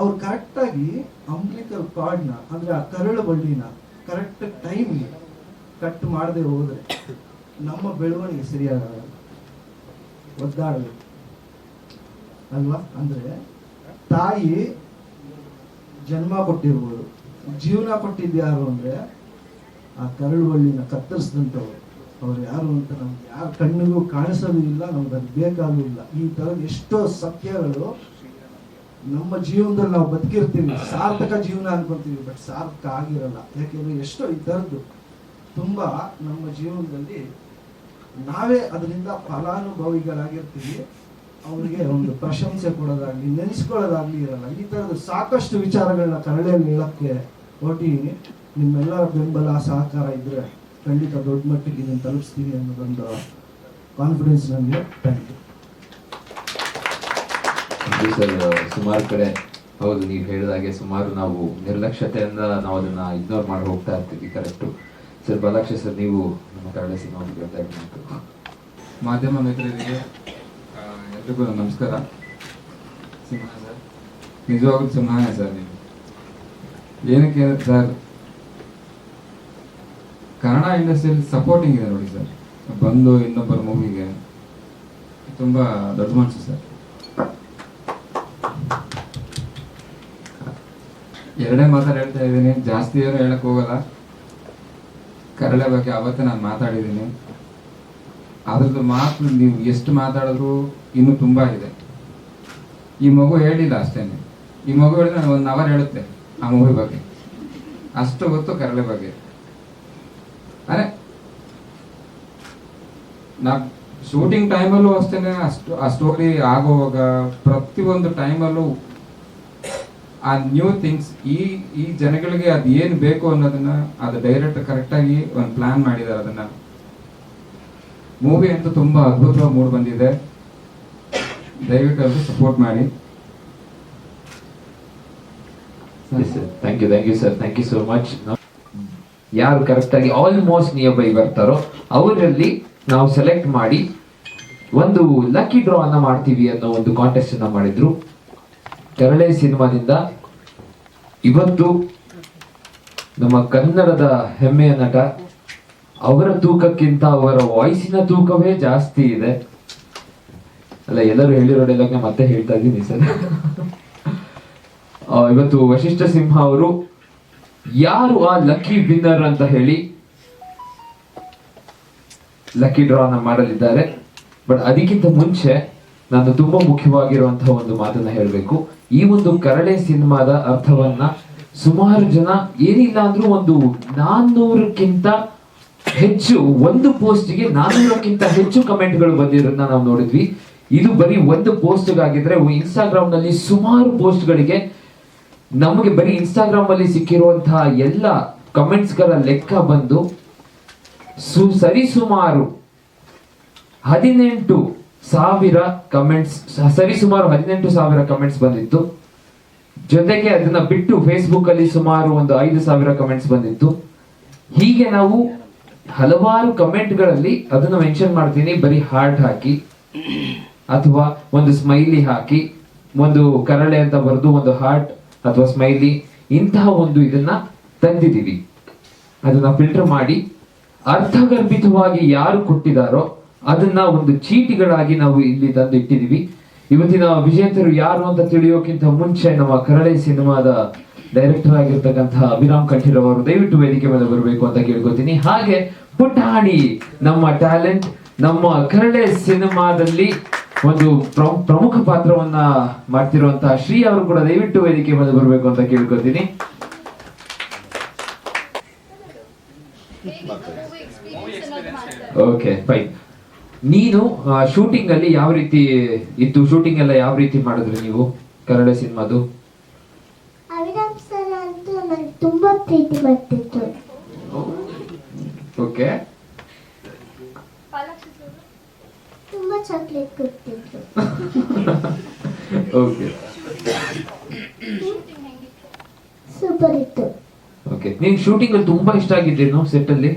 ಅವ್ರು ಕರೆಕ್ಟಾಗಿ ಅಂಬ್ಲಿಕಲ್ ಕಾರ್ಡ್ನ ಅಂದರೆ ಆ ಕರಳು ಬಳ್ಳಿನ ಕರೆಕ್ಟ್ ಟೈಮ್ಗೆ ಕಟ್ ಮಾಡದೆ ಹೋದರೆ, ನಮ್ಮ ಬೆಳವಣಿಗೆ ಸರಿಯಾಗಲ್ಲ. ಒದ್ದಾಡಬೇಕು ಅಲ್ವಾ? ಅಂದ್ರೆ ತಾಯಿ ಜನ್ಮ ಕೊಟ್ಟಿರ್ಬೋದು ಜೀವನ ಕೊಟ್ಟಿದ್ದು ಯಾರು ಅಂದ್ರೆ ಆ ಕರಳು ಬಳ್ಳಿನ ಕತ್ತರಿಸಿದಂಥವ್ರು. ಅವ್ರು ಯಾರು ಅಂತ ನಮ್ಗೆ ಯಾರ ಕಣ್ಣಿಗೂ ಕಾಣಿಸೋದು ಇಲ್ಲ, ನಮ್ಗೆ ಅದು ಬೇಕಾಗೂ ಇಲ್ಲ. ಈ ತರ ಎಷ್ಟೋ ಸತ್ಯಗಳು ನಮ್ಮ ಜೀವನದಲ್ಲಿ ನಾವು ಬದುಕಿರ್ತೀವಿ. ಸಾರ್ಥಕ ಜೀವನ ಅನ್ಕೊಂತೀವಿ, ಬಟ್ ಸಾರ್ಥಕ ಆಗಿರಲ್ಲ. ಯಾಕೆಂದ್ರೆ ಎಷ್ಟೋ ಈ ಥರದ್ದು ತುಂಬಾ ನಮ್ಮ ಜೀವನದಲ್ಲಿ ನಾವೇ ಅದರಿಂದ ಫಲಾನುಭವಿಗಳಾಗಿರ್ತೀವಿ. ಅವರಿಗೆ ಒಂದು ಪ್ರಶಂಸೆ ಕೊಡೋದಾಗ್ಲಿ, ನೆನೆಸ್ಕೊಳ್ಳೋದಾಗ್ಲಿ ಇರಲ್ಲ. ಈ ಥರದ ಸಾಕಷ್ಟು ವಿಚಾರಗಳನ್ನ ಕನ್ನಡಿಯಲ್ಲಿ ಹೇಳಕ್ಕೆ ಹೊರಟಿದ್ದೀನಿ ನಿಮ್ಮೆಲ್ಲರ ಬೆಂಬಲ, ಸಹಕಾರ ಇದ್ರೆ ಖಂಡಿತ ದೊಡ್ಡ ಮಟ್ಟಿಗೆ ಇದನ್ನು ತಲುಪಿಸ್ತೀವಿ ಅನ್ನೋದೊಂದು ಕಾನ್ಫಿಡೆನ್ಸ್ ನನಗೆ ಥ್ಯಾಂಕ್ ಯು ಸರ್, ಸುಮಾರು ಕಡೆ, ಹೌದು, ನೀವು ಹೇಳಿದಾಗೆ ಸುಮಾರು ನಾವು ನಿರ್ಲಕ್ಷ್ಯತೆಯಿಂದ ನಾವು ಅದನ್ನ ಇಗ್ನೋರ್ ಮಾಡಿ ಹೋಗ್ತಾ ಇರ್ತೀವಿ ಕರೆಕ್ಟು ಸರ್, ಬಲಾಕ್ಷ ಸರ್, ನೀವು ನಮ್ಮ ಕನ್ನಡ ಸಿನಿಮಾ ಮಾಧ್ಯಮ ಮಿತ್ರರಿಗೆ ಎಲ್ರಿಗೂ ನಮಸ್ಕಾರ. ಸಿಂಹ ಸರ್. ನಿಜವಾಗ್ಲೂ ಸಿಂಹನೇ ಸರ್ ನೀವು. ಏನಕ್ಕೆ ಸರ್, ಕನ್ನಡ ಇಂಡಸ್ಟ್ರಿಯಲ್ಲಿ ಸಪೋರ್ಟಿಂಗ್ ಇದೆ ನೋಡಿ ಸರ್. ಬಂದು ಇನ್ನೊಬ್ಬರ ಮೂವಿಗೆ ತುಂಬ ದೊಡ್ಡ ಮನಸ್ಸು ಸರ್. ಎರಡೇ ಮಾತಾಡ್ತಾ ಇದ್ದೀನಿ. ಜಾಸ್ತಿ ಏನು ಹೇಳಕ್ ಹೋಗಲ್ಲ. ಕರಳೆ ಬಗ್ಗೆ ಅವತ್ತೇ ನಾನು ಮಾತಾಡಿದ್ದೀನಿ. ಅದ್ರದ್ದು ಮಾತು ನೀವು ಎಷ್ಟು ಮಾತಾಡಿದ್ರು ಇನ್ನೂ ತುಂಬಾ ಇದೆ. ಈ ಮಗು ಹೇಳಿಲ್ಲ ಅಷ್ಟೇನೆ. ಈ ಮಗು ಹೇಳಿದ್ರೆ ನಾನು ಒಂದು ಅವರ್ ಹೇಳುತ್ತೆ ಆ ಮೂವಿ ಬಗ್ಗೆ. ಅಷ್ಟು ಗೊತ್ತು ಕರಳೆ ಬಗ್ಗೆ. ಅರೆ ನಾ ಶೂಟಿಂಗ್ ಟೈಮಲ್ಲೂ ಅಷ್ಟೇನೆ, ಅಷ್ಟು, ಆ ಸ್ಟೋರಿ ಆಗುವಾಗ ಪ್ರತಿಯೊಂದು ಟೈಮಲ್ಲೂ ಆ ನ್ಯೂ ಥಿಂಗ್ಸ್ ಈ ಈ ಜನಗಳಿಗೆ ಅದು ಏನು ಬೇಕು ಅನ್ನೋದನ್ನ ಅದು ಡೈರೆಕ್ಟ್ ಕರೆಕ್ಟಾಗಿ ಒಂದು ಪ್ಲಾನ್ ಮಾಡಿದ್ದಾರೆ ಅದನ್ನ. ಮೂವಿ ಅಂತೂ ತುಂಬಾ ಅದ್ಭುತವಾಗಿ ಮೂಡ್ ಬಂದಿದೆ. ದಯವಿಟ್ಟು ಸಪೋರ್ಟ್ ಮಾಡಿ. Thank you thank you sir thank you so much ಯಾರು ಕರೆಕ್ಟ್ ಆಗಿ ಆಲ್ಮೋಸ್ಟ್ ನಿಯರ್ ಬೈ ಬರ್ತಾರೋ, ಅವರಲ್ಲಿ ನಾವು ಸೆಲೆಕ್ಟ್ ಮಾಡಿ ಒಂದು ಲಕ್ಕಿ ಡ್ರಾ ಅನ್ನ ಮಾಡ್ತೀವಿ ಅನ್ನೋ ಒಂದು ಕಾಂಟೆಸ್ಟ್ ಅನ್ನ ಮಾಡಿದ್ರು. ಕರಳೆ ಸಿನಿಮಾದಿಂದ ಇವತ್ತು ನಮ್ಮ ಕನ್ನಡದ ಹೆಮ್ಮೆಯ ನಟ, ಅವರ ತೂಕಕ್ಕಿಂತ ಅವರ ವಾಯ್ಸಿನ ತೂಕವೇ ಜಾಸ್ತಿ ಇದೆ. ಅಲ್ಲ, ಎಲ್ಲರೂ ಹೇಳಿರೋ ಡೈಲಾಗ್ನ ಮತ್ತೆ ಹೇಳ್ತಾ ಇದ್ದೀನಿ ಸರ್. ಇವತ್ತು ವಶಿಷ್ಠ ಸಿಂಹ ಅವರು, ಯಾರು ಆ ಲಕ್ಕಿ ವಿನ್ನರ್ ಅಂತ ಹೇಳಿ ಲಕ್ಕಿ ಡ್ರಾನ ಮಾಡಲಿದ್ದಾರೆ. ಬಟ್ ಅದಕ್ಕಿಂತ ಮುಂಚೆ ನಾನು ತುಂಬಾ ಮುಖ್ಯವಾಗಿರುವಂತಹ ಒಂದು ಮಾತನ್ನ ಹೇಳಬೇಕು. ಈ ಒಂದು ಕರಳೆ ಸಿನಿಮಾದ ಅರ್ಥವನ್ನ ಸುಮಾರು ಜನ ಏನಿಲ್ಲ ಅಂದ್ರೂ ಒಂದು ನಾನ್ನೂರಕ್ಕಿಂತ ಹೆಚ್ಚು, ಒಂದು ಪೋಸ್ಟ್ಗೆ ನಾನ್ನೂರಕ್ಕಿಂತ ಹೆಚ್ಚು ಕಮೆಂಟ್ಗಳು ಬಂದಿರೋದನ್ನ ನಾವು ನೋಡಿದ್ವಿ. ಇದು ಬರೀ ಒಂದು ಪೋಸ್ಟ್ ಆಗಿದ್ರೆ ಇನ್ಸ್ಟಾಗ್ರಾಮ್ನಲ್ಲಿ ಸುಮಾರು ಪೋಸ್ಟ್ಗಳಿಗೆ ನಮಗೆ ಬರೀ ಇನ್ಸ್ಟಾಗ್ರಾಮ್ ಅಲ್ಲಿ ಸಿಕ್ಕಿರುವಂತಹ ಎಲ್ಲ ಕಮೆಂಟ್ಸ್ಗಳ ಲೆಕ್ಕ ಬಂದು ಸು ಸರಿಸುಮಾರು ಹದಿನೆಂಟು ಸಾವಿರ ಕಮೆಂಟ್ಸ್ ಸರಿಸುಮಾರು ಹದಿನೆಂಟು ಸಾವಿರ ಕಮೆಂಟ್ಸ್ ಬಂದಿತ್ತು. ಜೊತೆಗೆ ಅದನ್ನ ಬಿಟ್ಟು ಫೇಸ್ಬುಕ್ ಅಲ್ಲಿ ಸುಮಾರು ಒಂದು ಐದು ಸಾವಿರ ಕಮೆಂಟ್ಸ್ ಬಂದಿತ್ತು. ಹೀಗೆ ನಾವು ಹಲವಾರು ಕಮೆಂಟ್ಗಳಲ್ಲಿ ಅದನ್ನ ಮೆನ್ಷನ್ ಮಾಡ್ತೀನಿ. ಬರೀ ಹಾರ್ಟ್ ಹಾಕಿ, ಅಥವಾ ಒಂದು ಸ್ಮೈಲಿ ಹಾಕಿ, ಒಂದು ಕರಳೆ ಅಂತ ಬರೆದು ಒಂದು ಹಾರ್ಟ್ ಅಥವಾ ಸ್ಮೈಲಿ ಇಂತಹ ಒಂದು ಇದನ್ನ ತಂದಿದ್ದೀವಿ. ಅದನ್ನ ಫಿಲ್ಟರ್ ಮಾಡಿ, ಅರ್ಥಗರ್ಭಿತವಾಗಿ ಯಾರು ಕೊಟ್ಟಿದಾರೋ ಅದನ್ನ ಒಂದು ಚೀಟಿಗಳಾಗಿ ನಾವು ಇಲ್ಲಿ ತಂದು ಇಟ್ಟಿದೀವಿ ಇವತ್ತಿನ ವಿಜೇತರು ಯಾರು ಅಂತ ತಿಳಿಯೋಕ್ಕಿಂತ ಮುಂಚೆ ನಮ್ಮ ಕರಳೆ ಸಿನಿಮಾದ ಡೈರೆಕ್ಟರ್ ಆಗಿರ್ತಕ್ಕಂತಹ ಅಭಿರಾಮ್ ಕಂಠೀರವ್ ಅವರು ದಯವಿಟ್ಟು ವೇದಿಕೆ ಮೇಲೆ ಬರಬೇಕು ಅಂತ ಕೇಳ್ಕೊತೀನಿ. ಹಾಗೆ ಪುಟಾಣಿ ನಮ್ಮ ಟ್ಯಾಲೆಂಟ್ ನಮ್ಮ ಕರಳೆ ಸಿನಿಮಾದಲ್ಲಿ ಒಂದು ಪ್ರ- ಪ್ರಮುಖ ಪಾತ್ರವನ್ನ ಮಾಡ್ತಿರುವಂತಹ ಶ್ರೀ ಅವರು ಕೂಡ ದಯವಿಟ್ಟು ವೇದಿಕೆ ಮೇಲೆ ಬರಬೇಕು ಅಂತ ಕೇಳ್ಕೊತೀನಿ. ಓಕೆ ಫೈನ್ ನೀನು ಶೂಟಿಂಗ್ ಅಲ್ಲಿ ಯಾವ ರೀತಿ ಇತ್ತು ಶೂಟಿಂಗ್ ಎಲ್ಲ ಯಾವ ರೀತಿ ಮಾಡಿದ್ರಿ ನೀವು? ಕನ್ನಡ ಸಿನಿಮಾದು? ಅವಿರಾಮ್ ಸರ್ ಅಂತೂ ನಂಗೆ ತುಂಬಾ ಪ್ರೀತಿ ಬರ್ತಿತ್ತು ಓಕೆ. ತುಂಬಾ ಚಾಕ್ಲೇಟ್ ಕೊಡ್ತಿದ್ರು. ಓಕೆ. ಸೂಪರ್ ಇತ್ತು. ಓಕೆ. ನೀನ್ ಶೂಟಿಂಗ್ ಅಲ್ಲಿ ತುಂಬಾ ಇಷ್ಟ ಆಗಿದ್ದೇನು ಸೆಟ್ ಅಲ್ಲಿ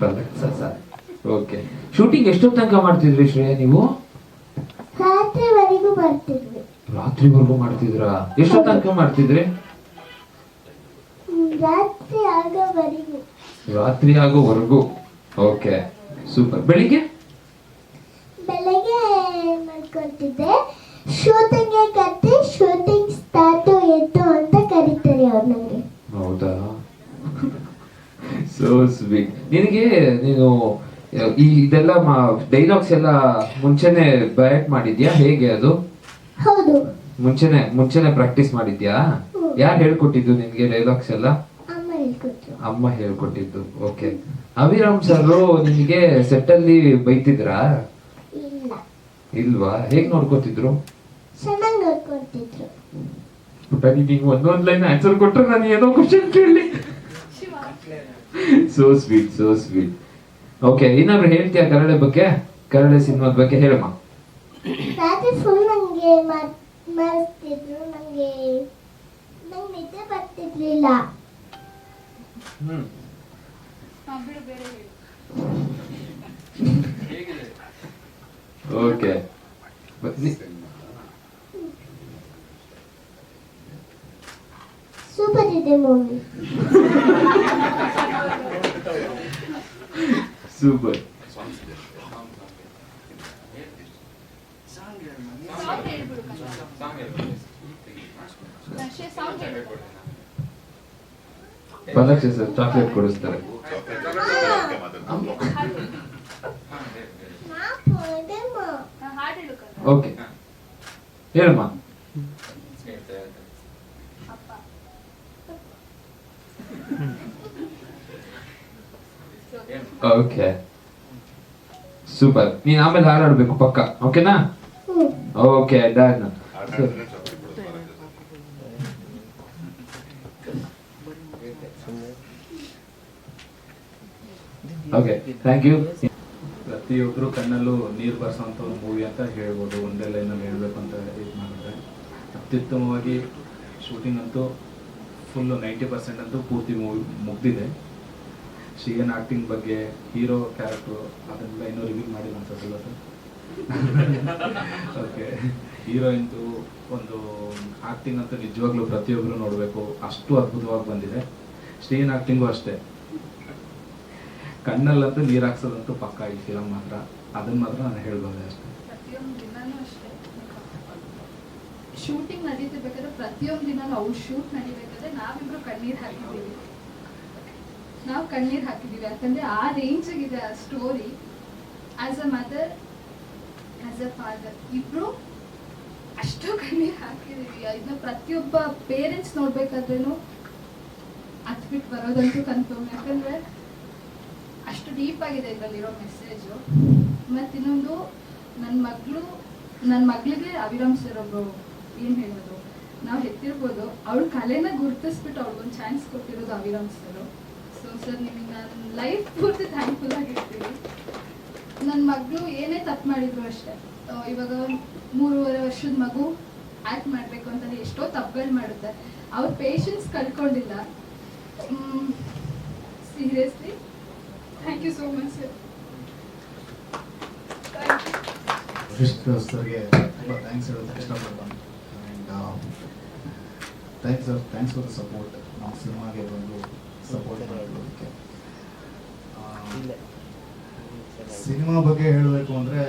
ಪಲಕ್ ಸರ್ ಓಕೆ ಶೂಟಿಂಗ್ ಎಷ್ಟೊತ್ತು ತನಕ ಮಾಡ್ತಿದ್ರಿ ಶ್ರೇಯ ನೀವು? ರಾತ್ರಿವರೆಗೂ ಬರ್ತಿದ್ವಿ ರಾತ್ರಿವರೆಗೂ ಮಾಡ್ತಿದ್ರಾ? ಎಷ್ಟೊತ್ತು ತನಕ ಮಾಡ್ತಿದ್ರಿ? ರಾತ್ರಿ ಆಗೋವರೆಗೂ. ರಾತ್ರಿ ಆಗೋವರೆಗೂ. ಓಕೆ ಸೂಪರ್ ಬೆಳಿಗ್ಗೆ? ಬೆಳಗ್ಗೆ ಮಾಡ್ಕೊಳ್ತಿದ್ದೆ. ಶೂಟಿಂಗ್ ಕತ್ತೆ ಶೂಟಿಂಗ್ ಸ್ಟಾರ್ಟ್ ಎದ್ದು ಅಂತ ಕರೀತಾರೆ ಅವ್ರು ನನಗೆ ಹೌದಾ? ಸೋ ಸ್ವೀಟ್ ನಿನಗೆ ನೀನು ಈ ಇದೆಲ್ಲ ಡೈಲಾಗ್ಸ್ ಎಲ್ಲ ಮುಂಚೆನೆ ಬಯಟ್ ಮಾಡಿದ್ಯಾ? ಹೇಗೆ ಅದು? ಹೌದು. ಮುಂಚೆನೆ ಮುಂಚೆನೆ ಪ್ರಾಕ್ಟೀಸ್ ಮಾಡಿದ್ಯಾ. ಯಾರು ಹೇಳ್ಕೊಟ್ಟಿದ್ದು ನಿನ್ಗೆ ಡೈಲಾಗ್ಸ್ ಎಲ್ಲ? ಅಮ್ಮ ಹೇಳ್ಕೊಟ್ಟಿದ್ದು ಓಕೆ ಅಭಿರಾಮ್ ಸರ್ ನಿಮಗೆ ಸೆಟ್ ಅಲ್ಲಿ ಬೈತಿದ್ರಾ? ಇಲ್ಲ. ಇಲ್ವಾ? ಹೇಗ್ ನೋಡ್ಕೋತಿದ್ರು? ಪುಟಾಣಿ ನೀವು ಒಂದೊಂದ್ ಲೈನ್ ಆನ್ಸರ್ ಕೊಟ್ರೆ ನಾನು ಏನೋ ಕ್ವಶನ್ ಕೇಳಿ. So sweet so sweet okay ಏನಾದ್ರು ಹೇಳ್ತೀಯಾ ಕನ್ನಡ ಬಗ್ಗೆ? ಕನ್ನಡ ಸಿನಿಮಾದ ಬಗ್ಗೆ ಹೇಳಮ್ಮ. ರಾತ್ರಿ ಫುಲ್ ನಂಗೆ ಮಾಡಿಸ್ತಿದ್ರು ನಂಗೆ ನಂಗೆ ನಿದ್ದೆ ಬರ್ತಿರ್ಲಿಲ್ಲ. ಓಕೆ ಸೂಪರ್ ಇದೆ movie super Palaksha sir chocolate ಕೊಡಿಸ್ತಾರೆ ಓಕೆ ಹೇಳಮ್ಮ ಓಕೆ ಸೂಪರ್ ನೀನ್ ಆಮೇಲೆ ಹಾರಾಡ್ಬೇಕು ಪಕ್ಕ ಓಕೆನಾ? Okay done okay thank you ಪ್ರತಿಯೊಬ್ಬರು ಕಣ್ಣಲ್ಲೂ ನೀರು ಬರ್ಸೋಂಥ ಒಂದು ಮೂವಿ ಅಂತ ಹೇಳ್ಬೋದು. ಒಂದೇ ಲೈನಲ್ಲಿ ಹೇಳಬೇಕು ಅಂತ ಇದು ಮಾಡಿದ್ರೆ. ಅತ್ಯುತ್ತಮವಾಗಿ ಶೂಟಿಂಗ್ ಅಂತೂ ಫುಲ್ ನೈಂಟಿ ಪರ್ಸೆಂಟ್ ಅಂತೂ ಪೂರ್ತಿ ಮೂವಿ ಮುಗ್ದಿದೆ. ಶ್ರೀಯನ್ ಆಕ್ಟಿಂಗ್ ಬಗ್ಗೆ ಹೀರೋ ಕ್ಯಾರೆಕ್ಟ್ರು ಅದನ್ನೆಲ್ಲ ಇನ್ನೂ ರಿವೀಲ್ ಮಾಡಿಲ್ಲ ಅನ್ಸೋದಿಲ್ಲ ಸರ್ ಓಕೆ ಹೀರೋಯಿನ್ದು ಒಂದು ಆಕ್ಟಿಂಗ್ ಅಂತ ನಿಜವಾಗ್ಲೂ ಪ್ರತಿಯೊಬ್ಬರು ನೋಡಬೇಕು. ಅಷ್ಟು ಅದ್ಭುತವಾಗಿ ಬಂದಿದೆ. ಸ್ಟೇನ್ ಆಕ್ಟಿಂಗು ಅಷ್ಟೇ. ಕಣ್ಣಲ್ಲಂತೂ ನೀರು ಹಾಕ್ಸೋದಂತೂ ಪಕ್ಕ ಈ ಫಿಲಮ್ ಮಾತ್ರ. ಅದನ್ನ ಮಾತ್ರ ನಾನು ಹೇಳ್ಬೋದೆ ಅಷ್ಟೇ. ಶೂಟಿಂಗ್ ನಡೀತಿರ್ಬೇಕಾದ್ರೆ ಪ್ರತಿಯೊಂದು ದಿನ ಅವ್ರು ಶೂಟ್ ನಡಿಬೇಕಾದ್ರೆ ನಾವಿಬ್ರು ಕಣ್ಣೀರು ಹಾಕಿದ್ದೀವಿ. ನಾವು ಕಣ್ಣೀರ್ ಹಾಕಿದ್ದೀವಿ ಯಾಕಂದ್ರೆ ಆ ರೇಂಜಿಗಿದೆ ಆ story as a mother as a father ಇಬ್ರು ಅಷ್ಟು ಕಣ್ಣೀರ್ ಹಾಕಿದೀವಿ. ಇದನ್ನ ಪ್ರತಿಯೊಬ್ಬ ಪೇರೆಂಟ್ಸ್ ನೋಡ್ಬೇಕಾದ್ರೂ ಹತ್ಬಿಟ್ಟು ಬರೋದಂತೂ ಕನ್ಫರ್ಮ್ ಯಾಕಂದ್ರೆ ಅಷ್ಟು ಡೀಪ್ ಆಗಿದೆ ಇದರಲ್ಲಿರೋ ಮೆಸೇಜು ಮತ್ತು ಇನ್ನೊಂದು ನನ್ನ ಮಗಳು ನನ್ನ ಮಗಳಿಗೆ ಅವಿರಾಮ್ ಸರ್ ಒಬ್ರು ಏನು ಹೇಳೋದು? ನಾವು ಹೆತ್ತಿರ್ಬೋದು ಅವಳ ಕಲೆನ ಗುರುತಿಸ್ಬಿಟ್ಟು ಅವ್ಳಿಗೊಂದು ಚಾನ್ಸ್ ಕೊಟ್ಟಿರೋದು ಅವಿರಾಮ್ ಸರ್ ಸರ್, ನಿಮಗೆ ನಾನು ಲೈಫ್ ಪೂರ್ತಿ ಥ್ಯಾಂಕ್ಫುಲ್ ಆಗಿರ್ತೀನಿ. ನನ್ನ ಮಗಳು ಏನೇ ತಪ್ಪು ಮಾಡಿದ್ರು ಅಷ್ಟೇ. ಇವಾಗ ಮೂರುವರೆ ವರ್ಷದ ಮಗು ಆ್ಯಕ್ಟ್ ಮಾಡಬೇಕು ಅಂತ ಎಷ್ಟೋ ತಪ್ಪುಗಳು ಮಾಡುತ್ತೆ. ಅವ್ರ patience ಕಳ್ಕೊಂಡಿಲ್ಲ. Seriously thank you so much sir ಸರ್ಗೆ ತುಂಬ thanks ಇಷ್ಟಪಡ್ತಾನೆ. And thanks sir thanks for the support ನಮ್ಮ ಸಿನಿಮಾಗೆ ಬಂದು ಸಿನಿಮಾ ಬಗ್ಗೆ ಹೇಳಬೇಕು ಅಂದ್ರೆ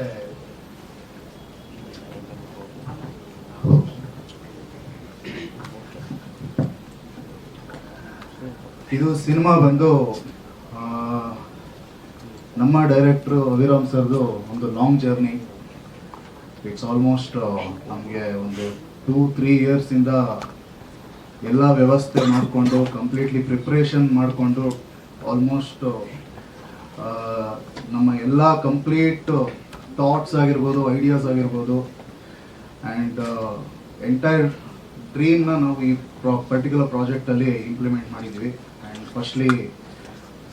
ಇದು ಸಿನಿಮಾ ಬಂದು ನಮ್ಮ ಡೈರೆಕ್ಟ್ರು ಅಭಿರಾಮ್ ಸರ್ದು ಒಂದು ಲಾಂಗ್ ಜರ್ನಿ ಇಟ್ಸ್ ಆಲ್ಮೋಸ್ಟ್ ನಮಗೆ ಒಂದು ಟೂ ತ್ರೀ ಇಯರ್ಸಿಂದ ಎಲ್ಲ ವ್ಯವಸ್ಥೆ ಮಾಡಿಕೊಂಡು ಕಂಪ್ಲೀಟ್ಲಿ ಪ್ರಿಪ್ರೇಷನ್ ಮಾಡಿಕೊಂಡು ಆಲ್ಮೋಸ್ಟ್ ನಮ್ಮ ಎಲ್ಲ ಕಂಪ್ಲೀಟ್ ಥಾಟ್ಸ್ ಆಗಿರ್ಬೋದು ಐಡಿಯಾಸ್ ಆಗಿರ್ಬೋದು ಆ್ಯಂಡ್ ಎಂಟೈರ್ ಡ್ರೀಮ್ನ ನಾವು ಈ ಪ್ರಾ ಪರ್ಟಿಕ್ಯುಲರ್ ಪ್ರಾಜೆಕ್ಟಲ್ಲಿ ಇಂಪ್ಲಿಮೆಂಟ್ ಮಾಡಿದ್ವಿ and firstly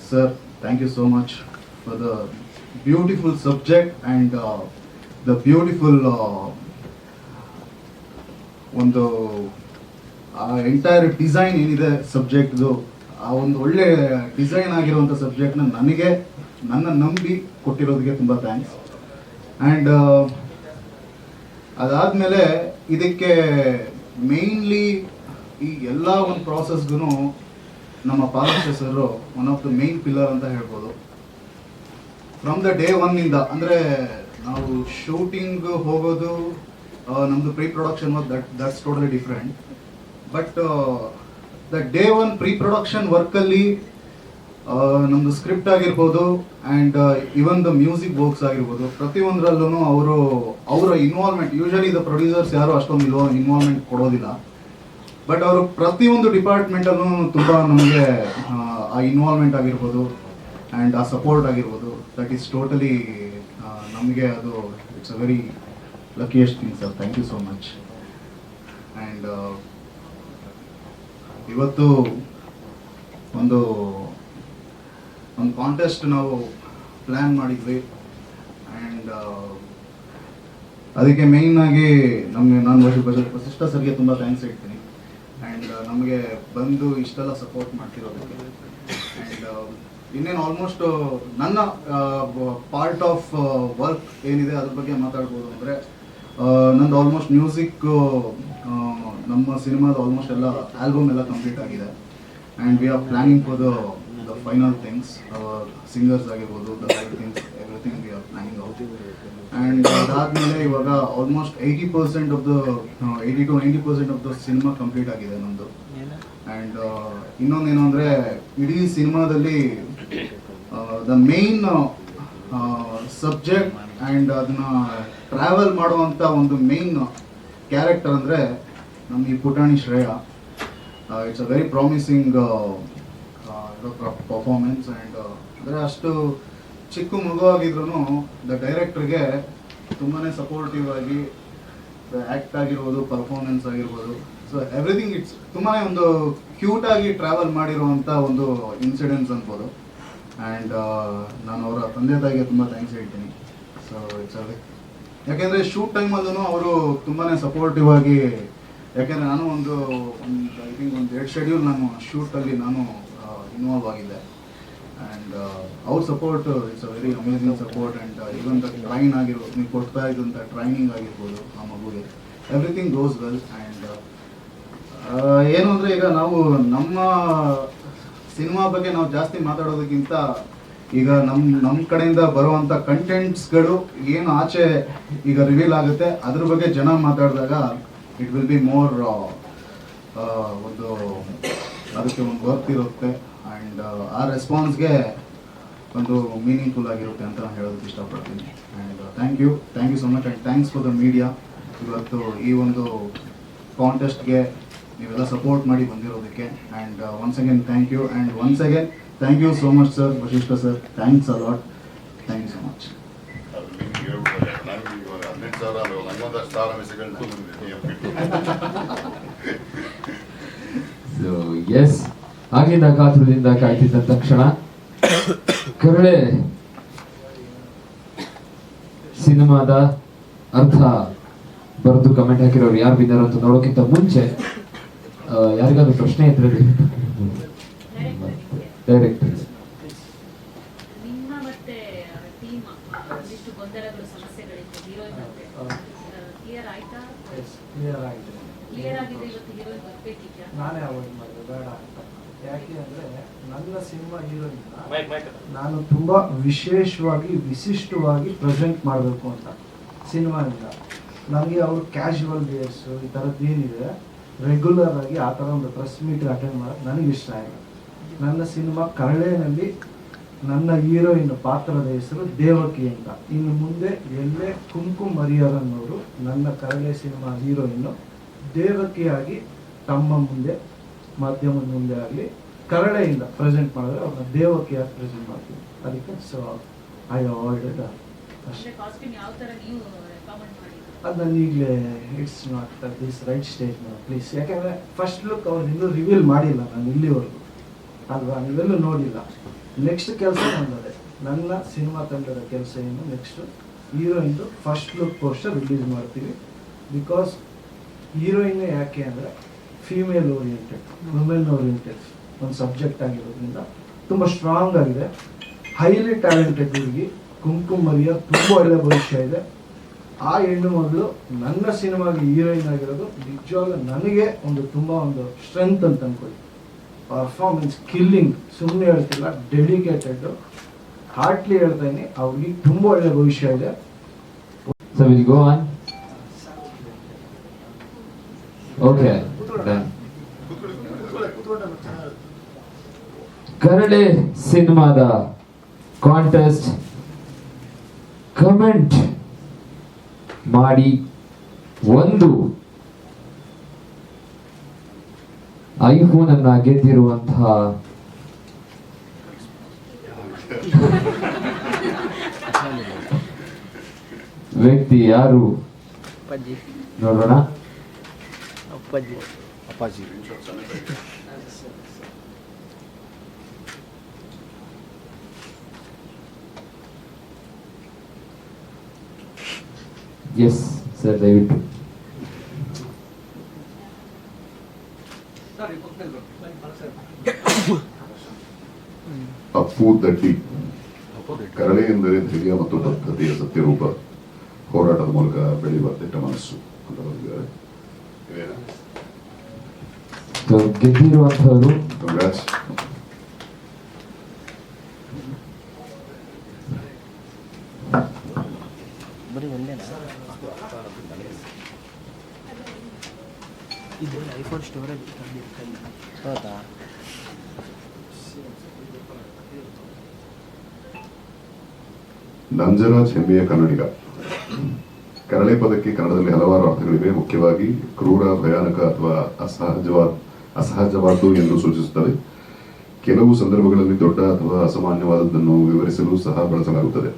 sir thank you so much for the beautiful subject and the beautiful ಒಂದು ಆ ಎಂಟೈರ್ ಡಿಸೈನ್ ಏನಿದೆ ಸಬ್ಜೆಕ್ಟ್ದು ಆ ಒಂದು ಒಳ್ಳೆ ಡಿಸೈನ್ ಆಗಿರುವಂಥ ಸಬ್ಜೆಕ್ಟ್ನ ನನಗೆ, ನನ್ನ ನಂಬಿ ಕೊಟ್ಟಿರೋದಕ್ಕೆ ತುಂಬ ಥ್ಯಾಂಕ್ಸ್ ಆ್ಯಂಡ್ ಅದಾದಮೇಲೆ ಇದಕ್ಕೆ ಮೇಯ್ನ್ಲಿ ಈ ಎಲ್ಲ ಒಂದು ಪ್ರಾಸೆಸ್ಗೂ ನಮ್ಮ Palaksha sir one of the main pillar ಅಂತ ಹೇಳ್ಬೋದು. ಫ್ರಮ್ ದ ಡೇ ಒನ್ನಿಂದ ಅಂದರೆ ನಾವು ಶೂಟಿಂಗ್ ಹೋಗೋದು ನಮ್ಮದು pre production that that's totally different but the day one pre production ವರ್ಕಲ್ಲಿ ನಮ್ದು ಸ್ಕ್ರಿಪ್ಟ್ ಆಗಿರ್ಬೋದು and even the music works ಆಗಿರ್ಬೋದು. ಪ್ರತಿಯೊಂದರಲ್ಲೂ ಅವರು, ಅವರ ಇನ್ವಾಲ್ವ್ಮೆಂಟ್ ಯೂಶಲಿ ದ ಪ್ರೊಡ್ಯೂಸರ್ಸ್ ಯಾರು ಅಷ್ಟೊಂದು ಇಲ್ವ ಇನ್ವಾಲ್ವ್ಮೆಂಟ್ ಕೊಡೋದಿಲ್ಲ. ಬಟ್ ಅವರು ಪ್ರತಿಯೊಂದು ಡಿಪಾರ್ಟ್ಮೆಂಟಲ್ಲೂ ತುಂಬ ನಮಗೆ, ಆ ಇನ್ವಾಲ್ವ್ಮೆಂಟ್ ಆಗಿರ್ಬೋದು ಆ್ಯಂಡ್ ಆ ಸಪೋರ್ಟ್ ಆಗಿರ್ಬೋದು. ದಟ್ ಈಸ್ ಟೋಟಲಿ ನಮಗೆ ಅದು it's a very luckiest thing sir thank you so much and ಇವತ್ತು ಒಂದು ಒಂದು ಕಾಂಟೆಸ್ಟ್ ನಾವು ಪ್ಲ್ಯಾನ್ ಮಾಡಿದ್ವಿ. ಆ್ಯಂಡ್ ಅದಕ್ಕೆ ಮೇಯ್ನ್ ಆಗಿ ನಮಗೆ ನಾನು ವಶಿ ಬಜ- ವಸಿಷ್ಠ ಸರ್ಗೆ ತುಂಬ ಥ್ಯಾಂಕ್ಸ್ ಹೇಳ್ತೀನಿ. ಆ್ಯಂಡ್ ನಮಗೆ ಬಂದು ಇಷ್ಟೆಲ್ಲ ಸಪೋರ್ಟ್ ಮಾಡ್ತಿರೋದಕ್ಕೆ. ಆ್ಯಂಡ್ ಇನ್ನೇನು ಆಲ್ಮೋಸ್ಟ್ ನನ್ನ ಪಾರ್ಟ್ ಆಫ್ ವರ್ಕ್ ಏನಿದೆ ಅದ್ರ ಬಗ್ಗೆ ಮಾತಾಡ್ಬೋದು ಅಂದರೆ ನಂದು ಆಲ್ಮೋಸ್ಟ್ ಮ್ಯೂಸಿಕ್ ನಮ್ಮ ಸಿನಿಮಾದ ಆಲ್ಮೋಸ್ಟ್ ಎಲ್ಲ ಆಲ್ಬಮ್ ಎಲ್ಲ ಕಂಪ್ಲೀಟ್ ಆಗಿದೆ. And we are planning for the the final things singers ಆಗಿರ್ಬೋದು the like things everything we are planning out and ಅದಾದಮೇಲೆ ಇವಾಗ almost eighty percent of the eighty to ninety percent of the cinema complete ಆಗಿದೆ ನಮ್ಮದು and ಇನ್ನೊಂದೇನು ಅಂದರೆ ಇಡೀ ಸಿನಿಮಾದಲ್ಲಿ the main subject and ಅದನ್ನ ಟ್ರಾವೆಲ್ ಮಾಡುವಂಥ ಒಂದು ಮೇನ್ ಕ್ಯಾರೆಕ್ಟರ್ ಅಂದರೆ ನಮ್ಮ ಈ ಪುಟಾಣಿ Shreya. It's a very promising performance and ಅಂದರೆ ಅಷ್ಟು ಚಿಕ್ಕ ಮಗುವಾಗಿದ್ರು ದ ಡೈರೆಕ್ಟ್ರಿಗೆ ತುಂಬಾ ಸಪೋರ್ಟಿವ್ ಆಗಿ ಆ್ಯಕ್ಟ್ ಆಗಿರ್ಬೋದು ಪರ್ಫಾರ್ಮೆನ್ಸ್ ಆಗಿರ್ಬೋದು. ಸೊ ಎವ್ರಿಥಿಂಗ್ ಇಟ್ಸ್ ತುಂಬಾ ಒಂದು ಕ್ಯೂಟಾಗಿ ಟ್ರಾವೆಲ್ ಮಾಡಿರುವಂಥ ಒಂದು ಇನ್ಸಿಡೆನ್ಸ್ ಅನ್ಬೋದು. ಆ್ಯಂಡ್ ನಾನು ಅವರ ತಂದೆ ತಾಯಿಗೆ ತುಂಬ ಥ್ಯಾಂಕ್ಸ್ ಹೇಳ್ತೀನಿ. ಸೊ ಇಟ್ಸ್ ಅದೇ ಯಾಕೆಂದರೆ ಶೂಟ್ ಟೈಮಲ್ಲೂ ಅವರು ತುಂಬಾ ಸಪೋರ್ಟಿವ್ ಆಗಿ, ಯಾಕೆಂದರೆ ನಾನು ಒಂದು ಒಂದು ಐ ಥಿಂಕ್ ಒಂದು ಎರಡು ಶೆಡ್ಯೂಲ್ ನಾನು ಶೂಟಲ್ಲಿ ನಾನು ಇನ್ವಾಲ್ವ್ ಆಗಿದ್ದೆ. ಆ್ಯಂಡ್ ಅವ್ರ support it's a very amazing support and the train ಆಗಿರ್ಬೋದು ನೀವು ಕೊಡ್ತಾ ಇದ್ದಂಥ ಟ್ರೈನಿಂಗ್ ಆಗಿರ್ಬೋದು ಆ ಮಗುಗೆ. ಎವ್ರಿಥಿಂಗ್ ಗೋಸ್ ವೆಲ್ ಆ್ಯಂಡ್ ಏನು ಅಂದರೆ ಈಗ ನಾವು ನಮ್ಮ ಸಿನಿಮಾ ಬಗ್ಗೆ ನಾವು ಜಾಸ್ತಿ ಮಾತಾಡೋದಕ್ಕಿಂತ ಈಗ ನಮ್ಮ ನಮ್ಮ ಕಡೆಯಿಂದ ಬರುವಂಥ ಕಂಟೆಂಟ್ಸ್ಗಳು ಏನು ಆಚೆ ಈಗ ರಿವೀಲ್ ಆಗುತ್ತೆ, ಅದ್ರ ಬಗ್ಗೆ ಜನ ಮಾತಾಡಿದಾಗ ಇಟ್ ವಿಲ್ ಬಿ ಮೋರ್ ಒಂದು ಅದಕ್ಕೆ ಒಂದು ವರ್ತ್ ಇರುತ್ತೆ ಆ್ಯಂಡ್ ಆ ರೆಸ್ಪಾನ್ಸ್ಗೆ ಒಂದು ಮೀನಿಂಗ್ಫುಲ್ ಆಗಿರುತ್ತೆ ಅಂತ ಹೇಳೋದಕ್ಕೆ ಇಷ್ಟಪಡ್ತೀನಿ. And thank you thank you so much and thanks for the media ಇವತ್ತು ಈ ಒಂದು ಕಾಂಟೆಸ್ಟ್ಗೆ ನೀವೆಲ್ಲ ಸಪೋರ್ಟ್ ಮಾಡಿ ಬಂದಿರೋದಕ್ಕೆ. And once again thank you and once again thank you so much sir Vasishta sir thanks a lot thank you so much so yes ಆಗಿನ ಕಾತುರದಿಂದ ಕಾಯ್ತಿದ್ದ ತಕ್ಷಣ ಕರುಳೆ ಸಿನಿಮಾದ ಅರ್ಥ ಬರೆದು ಕಮೆಂಟ್ ಹಾಕಿರೋರು ಯಾರು ಬಿದ್ದಾರೋ ಅಂತ ನೋಡೋಕ್ಕಿಂತ ಮುಂಚೆ ಯಾರಿಗಾದ್ರೂ ಪ್ರಶ್ನೆ ಇದ್ರೆ ಡೈರೆಕ್ಟ್ ನಿಮ್ಮ ಮತ್ತೆ ಟೀಮ್ ಒಂದಿಷ್ಟು ಗೊಂದಲಗಳು ಸಮಸ್ಯೆಗಳಿತ್ತು ಹೀರೋಯಿನ್ ಮತ್ತೆ ಕ್ಲಿಯರ್ ಆಯ್ತಾ? ಕ್ಲಿಯರ್ ಆಗಿದೆ. ಕ್ಲಿಯರ್ ಆಗಿದೆ ಇವತ್ತು ಹೀರೋಯಿನ್ ಬರ್ಬೇಕಿತ್ತ? ನಾನೇ ಅವಾಯ್ಡ್ ಮಾಡಿದೆ ಬೇಡ ಅಂತ. ಯಾಕೆ ಅಂದರೆ ನನ್ನ ಸಿನಿಮಾ ಹೀರೋಯಿನ್ ನಾನು ತುಂಬ ವಿಶೇಷವಾಗಿ ವಿಶಿಷ್ಟವಾಗಿ ಪ್ರೆಸೆಂಟ್ ಮಾಡಬೇಕು ಅಂತ. ಸಿನಿಮಾದಿಂದ ನನಗೆ ಅವರು ಕ್ಯಾಶುವಲ್ ವೇರ್ಸ್ ಈ ಥರದ್ದು ಏನಿದೆ ರೆಗ್ಯುಲರ್ ಆಗಿ ಆ ಥರ ಒಂದು ಪ್ರೆಸ್ ಮೀಟ್ ಅಟೆಂಡ್ ಮಾಡೋದು ನನಗೆ ಇಷ್ಟ ಇಲ್ಲ ನನ್ನ ಸಿನಿಮಾ ಕರಳೆನಲ್ಲಿ ನನ್ನ ಹೀರೋಯಿನ್ ಪಾತ್ರದ ಹೆಸರು ದೇವಕಿ ಅಂತ. ಇನ್ನು ಮುಂದೆ ಎಲ್ಲೇ ಕುಂಕುಮ್ ಮರಿಯರನ್ನೋರು ನನ್ನ ಕರಳೆ ಸಿನಿಮಾ ಹೀರೋಯಿನ್ ದೇವಕಿಯಾಗಿ ತಮ್ಮ ಮುಂದೆ ಮಾಧ್ಯಮದ ಮುಂದೆ ಆಗಲಿ ಕರಳೆಯಿಂದ ಪ್ರೆಸೆಂಟ್ ಮಾಡಿದ್ರೆ ಅವ್ರನ್ನ ದೇವಕಿಯಾಗಿ ಪ್ರೆಸೆಂಟ್ ಮಾಡ್ತೀವಿ ಅದಕ್ಕೆ ಸೊ ಐ ಅವಾಯ್ಡೆಡ್ ಅದು ನಾನು ಈಗಲೇ it's not this right stage please ಯಾಕೆಂದರೆ ಫಸ್ಟ್ ಲುಕ್ ಅವ್ರು ಇನ್ನೂ ರಿವೀಲ್ ಮಾಡಿಲ್ಲ ನಾನು ಇಲ್ಲಿವರೆಗೂ. ಅಲ್ವಾ ನೀವೆಲ್ಲೂ ನೋಡಿಲ್ಲ. ನೆಕ್ಸ್ಟ್ ಕೆಲಸ ನನ್ನದೇ ನನ್ನ ಸಿನಿಮಾ ತಂಡದ ಕೆಲಸ ಏನು? ನೆಕ್ಸ್ಟ್ ಹೀರೋಯಿನ್ದು ಫಸ್ಟ್ ಲುಕ್ ಪೋಸ್ಟರ್ ರಿಲೀಸ್ ಮಾಡ್ತೀವಿ. ಬಿಕಾಸ್ ಹೀರೋಯಿನ್ ಯಾಕೆ ಅಂದರೆ ಫೀಮೇಲ್ ಓರಿಯೆಂಟೆಡ್ ವುಮೆನ್ ಓರಿಯೆಂಟೆಡ್ ಒಂದು ಸಬ್ಜೆಕ್ಟ್ ಆಗಿರೋದ್ರಿಂದ ತುಂಬ ಸ್ಟ್ರಾಂಗ್ ಆಗಿದೆ. ಹೈಲಿ ಟ್ಯಾಲೆಂಟೆಡ್ ಹುಡುಗಿ, ಕುಂಕುಮ್ ಮರಿಯ ತುಂಬ ಒಳ್ಳೆ ಭವಿಷ್ಯ ಇದೆ. ಆ ಹೆಣ್ಣು ಮಗಳು ನನ್ನ ಸಿನಿಮಾಗೆ ಹೀರೋಯಿನ್ ಆಗಿರೋದು ನಿಜವಾಗ್ಲೂ ನನಗೆ ಒಂದು ತುಂಬ ಒಂದು ಸ್ಟ್ರೆಂತ್ ಅಂತ ಅನ್ಕೊಳ್ಳಿ ಪರ್ಫಾರ್ಮೆನ್ಸ್ ಕಿಲ್ಲಿಂಗ್ ಸುಮ್ಮನೆ ಹೇಳ್ತಿಲ್ಲ ಡೆಡಿಕೇಟೆಡ್ ಹಾರ್ಟ್ಲಿ ಹೇಳ್ತೇನೆ. ಅವ್ರಿಗೆ ತುಂಬ ಒಳ್ಳೆ ಭವಿಷ್ಯ ಇದೆ. ಕರಡೆ ಕರಳೆ ಸಿನಿಮಾದ ಕಾಂಟೆಸ್ಟ್ ಕಮೆಂಟ್ ಮಾಡಿ ಒಂದು ಐಫೋನ್ ಅನ್ನ ಗೆದ್ದಿರುವಂತಹ ವ್ಯಕ್ತಿ ಯಾರು ನೋಡೋಣ ಎಸ್ ಸರ್ ದಯವಿಟ್ಟು ಅಪ್ಪು ದಡ್ಡಿ. ಕರಳೆ ಎಂದರೆ ಧೈರ್ಯ ಮತ್ತು ಬದ್ಧತೆಯ ಸತ್ಯರೂಪ. ಹೋರಾಟದ ಮೂಲಕ ಬೆಳೆಯುವ ದಿಟ್ಟ ಮನಸ್ಸು ಅಂತ ಬಂದಿದ್ದಾರೆ. ಇದೇನಾ? So, ಗೆದ್ದಿರುವಂತಹವರು ಬರೀ ಒಂದೇನಾ? ಇದು ಐಫೋನ್ ಸ್ಟೋರೇಜ್ ಹೌದಾ? ನಂಜರಾಜ್ ಹೆಮ್ಮೆಯ ಕನ್ನಡಿಗ. ಕರಳೆ ಪದಕ್ಕೆ ಕನ್ನಡದಲ್ಲಿ ಹಲವಾರು ಅರ್ಥಗಳಿವೆ. ಮುಖ್ಯವಾಗಿ ಕ್ರೂರ, ಭಯಾನಕ ಅಥವಾ ಅಸಹಜವಾದ, ಅಸಹಜವಾದ್ದು ಎಂದು ಸೂಚಿಸುತ್ತದೆ. ಕೆಲವು ಸಂದರ್ಭಗಳಲ್ಲಿ ದೊಡ್ಡ ಅಥವಾ ಅಸಾಮಾನ್ಯವಾದದ್ದನ್ನು ವಿವರಿಸಲು ಸಹ ಬಳಸಲಾಗುತ್ತದೆ.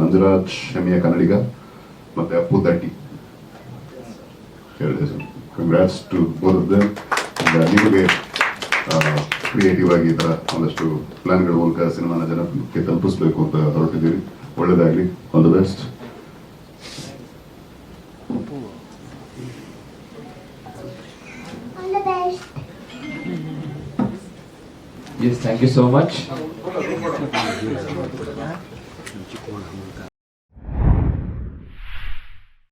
ನಂಜರಾಜ್ ಹೆಮ್ಮೆಯ ಕನ್ನಡಿಗ ಮತ್ತೆ Appu sir congrats to both ನಿಮಗೆ ಕ್ರಿಯೇಟಿವ್ ಆಗಿ ಈ ಥರ ಒಂದಷ್ಟು ಪ್ಲಾನ್ಗಳ ಮೂಲಕ ಸಿನಿಮಾನ ಜನಕ್ಕೆ ತಲುಪಿಸ್ಬೇಕು ಅಂತ ಹೊರಟಿದ್ದೀರಿ. ಒಳ್ಳೇದಾಗಲಿ all the best all the best yes thank you so much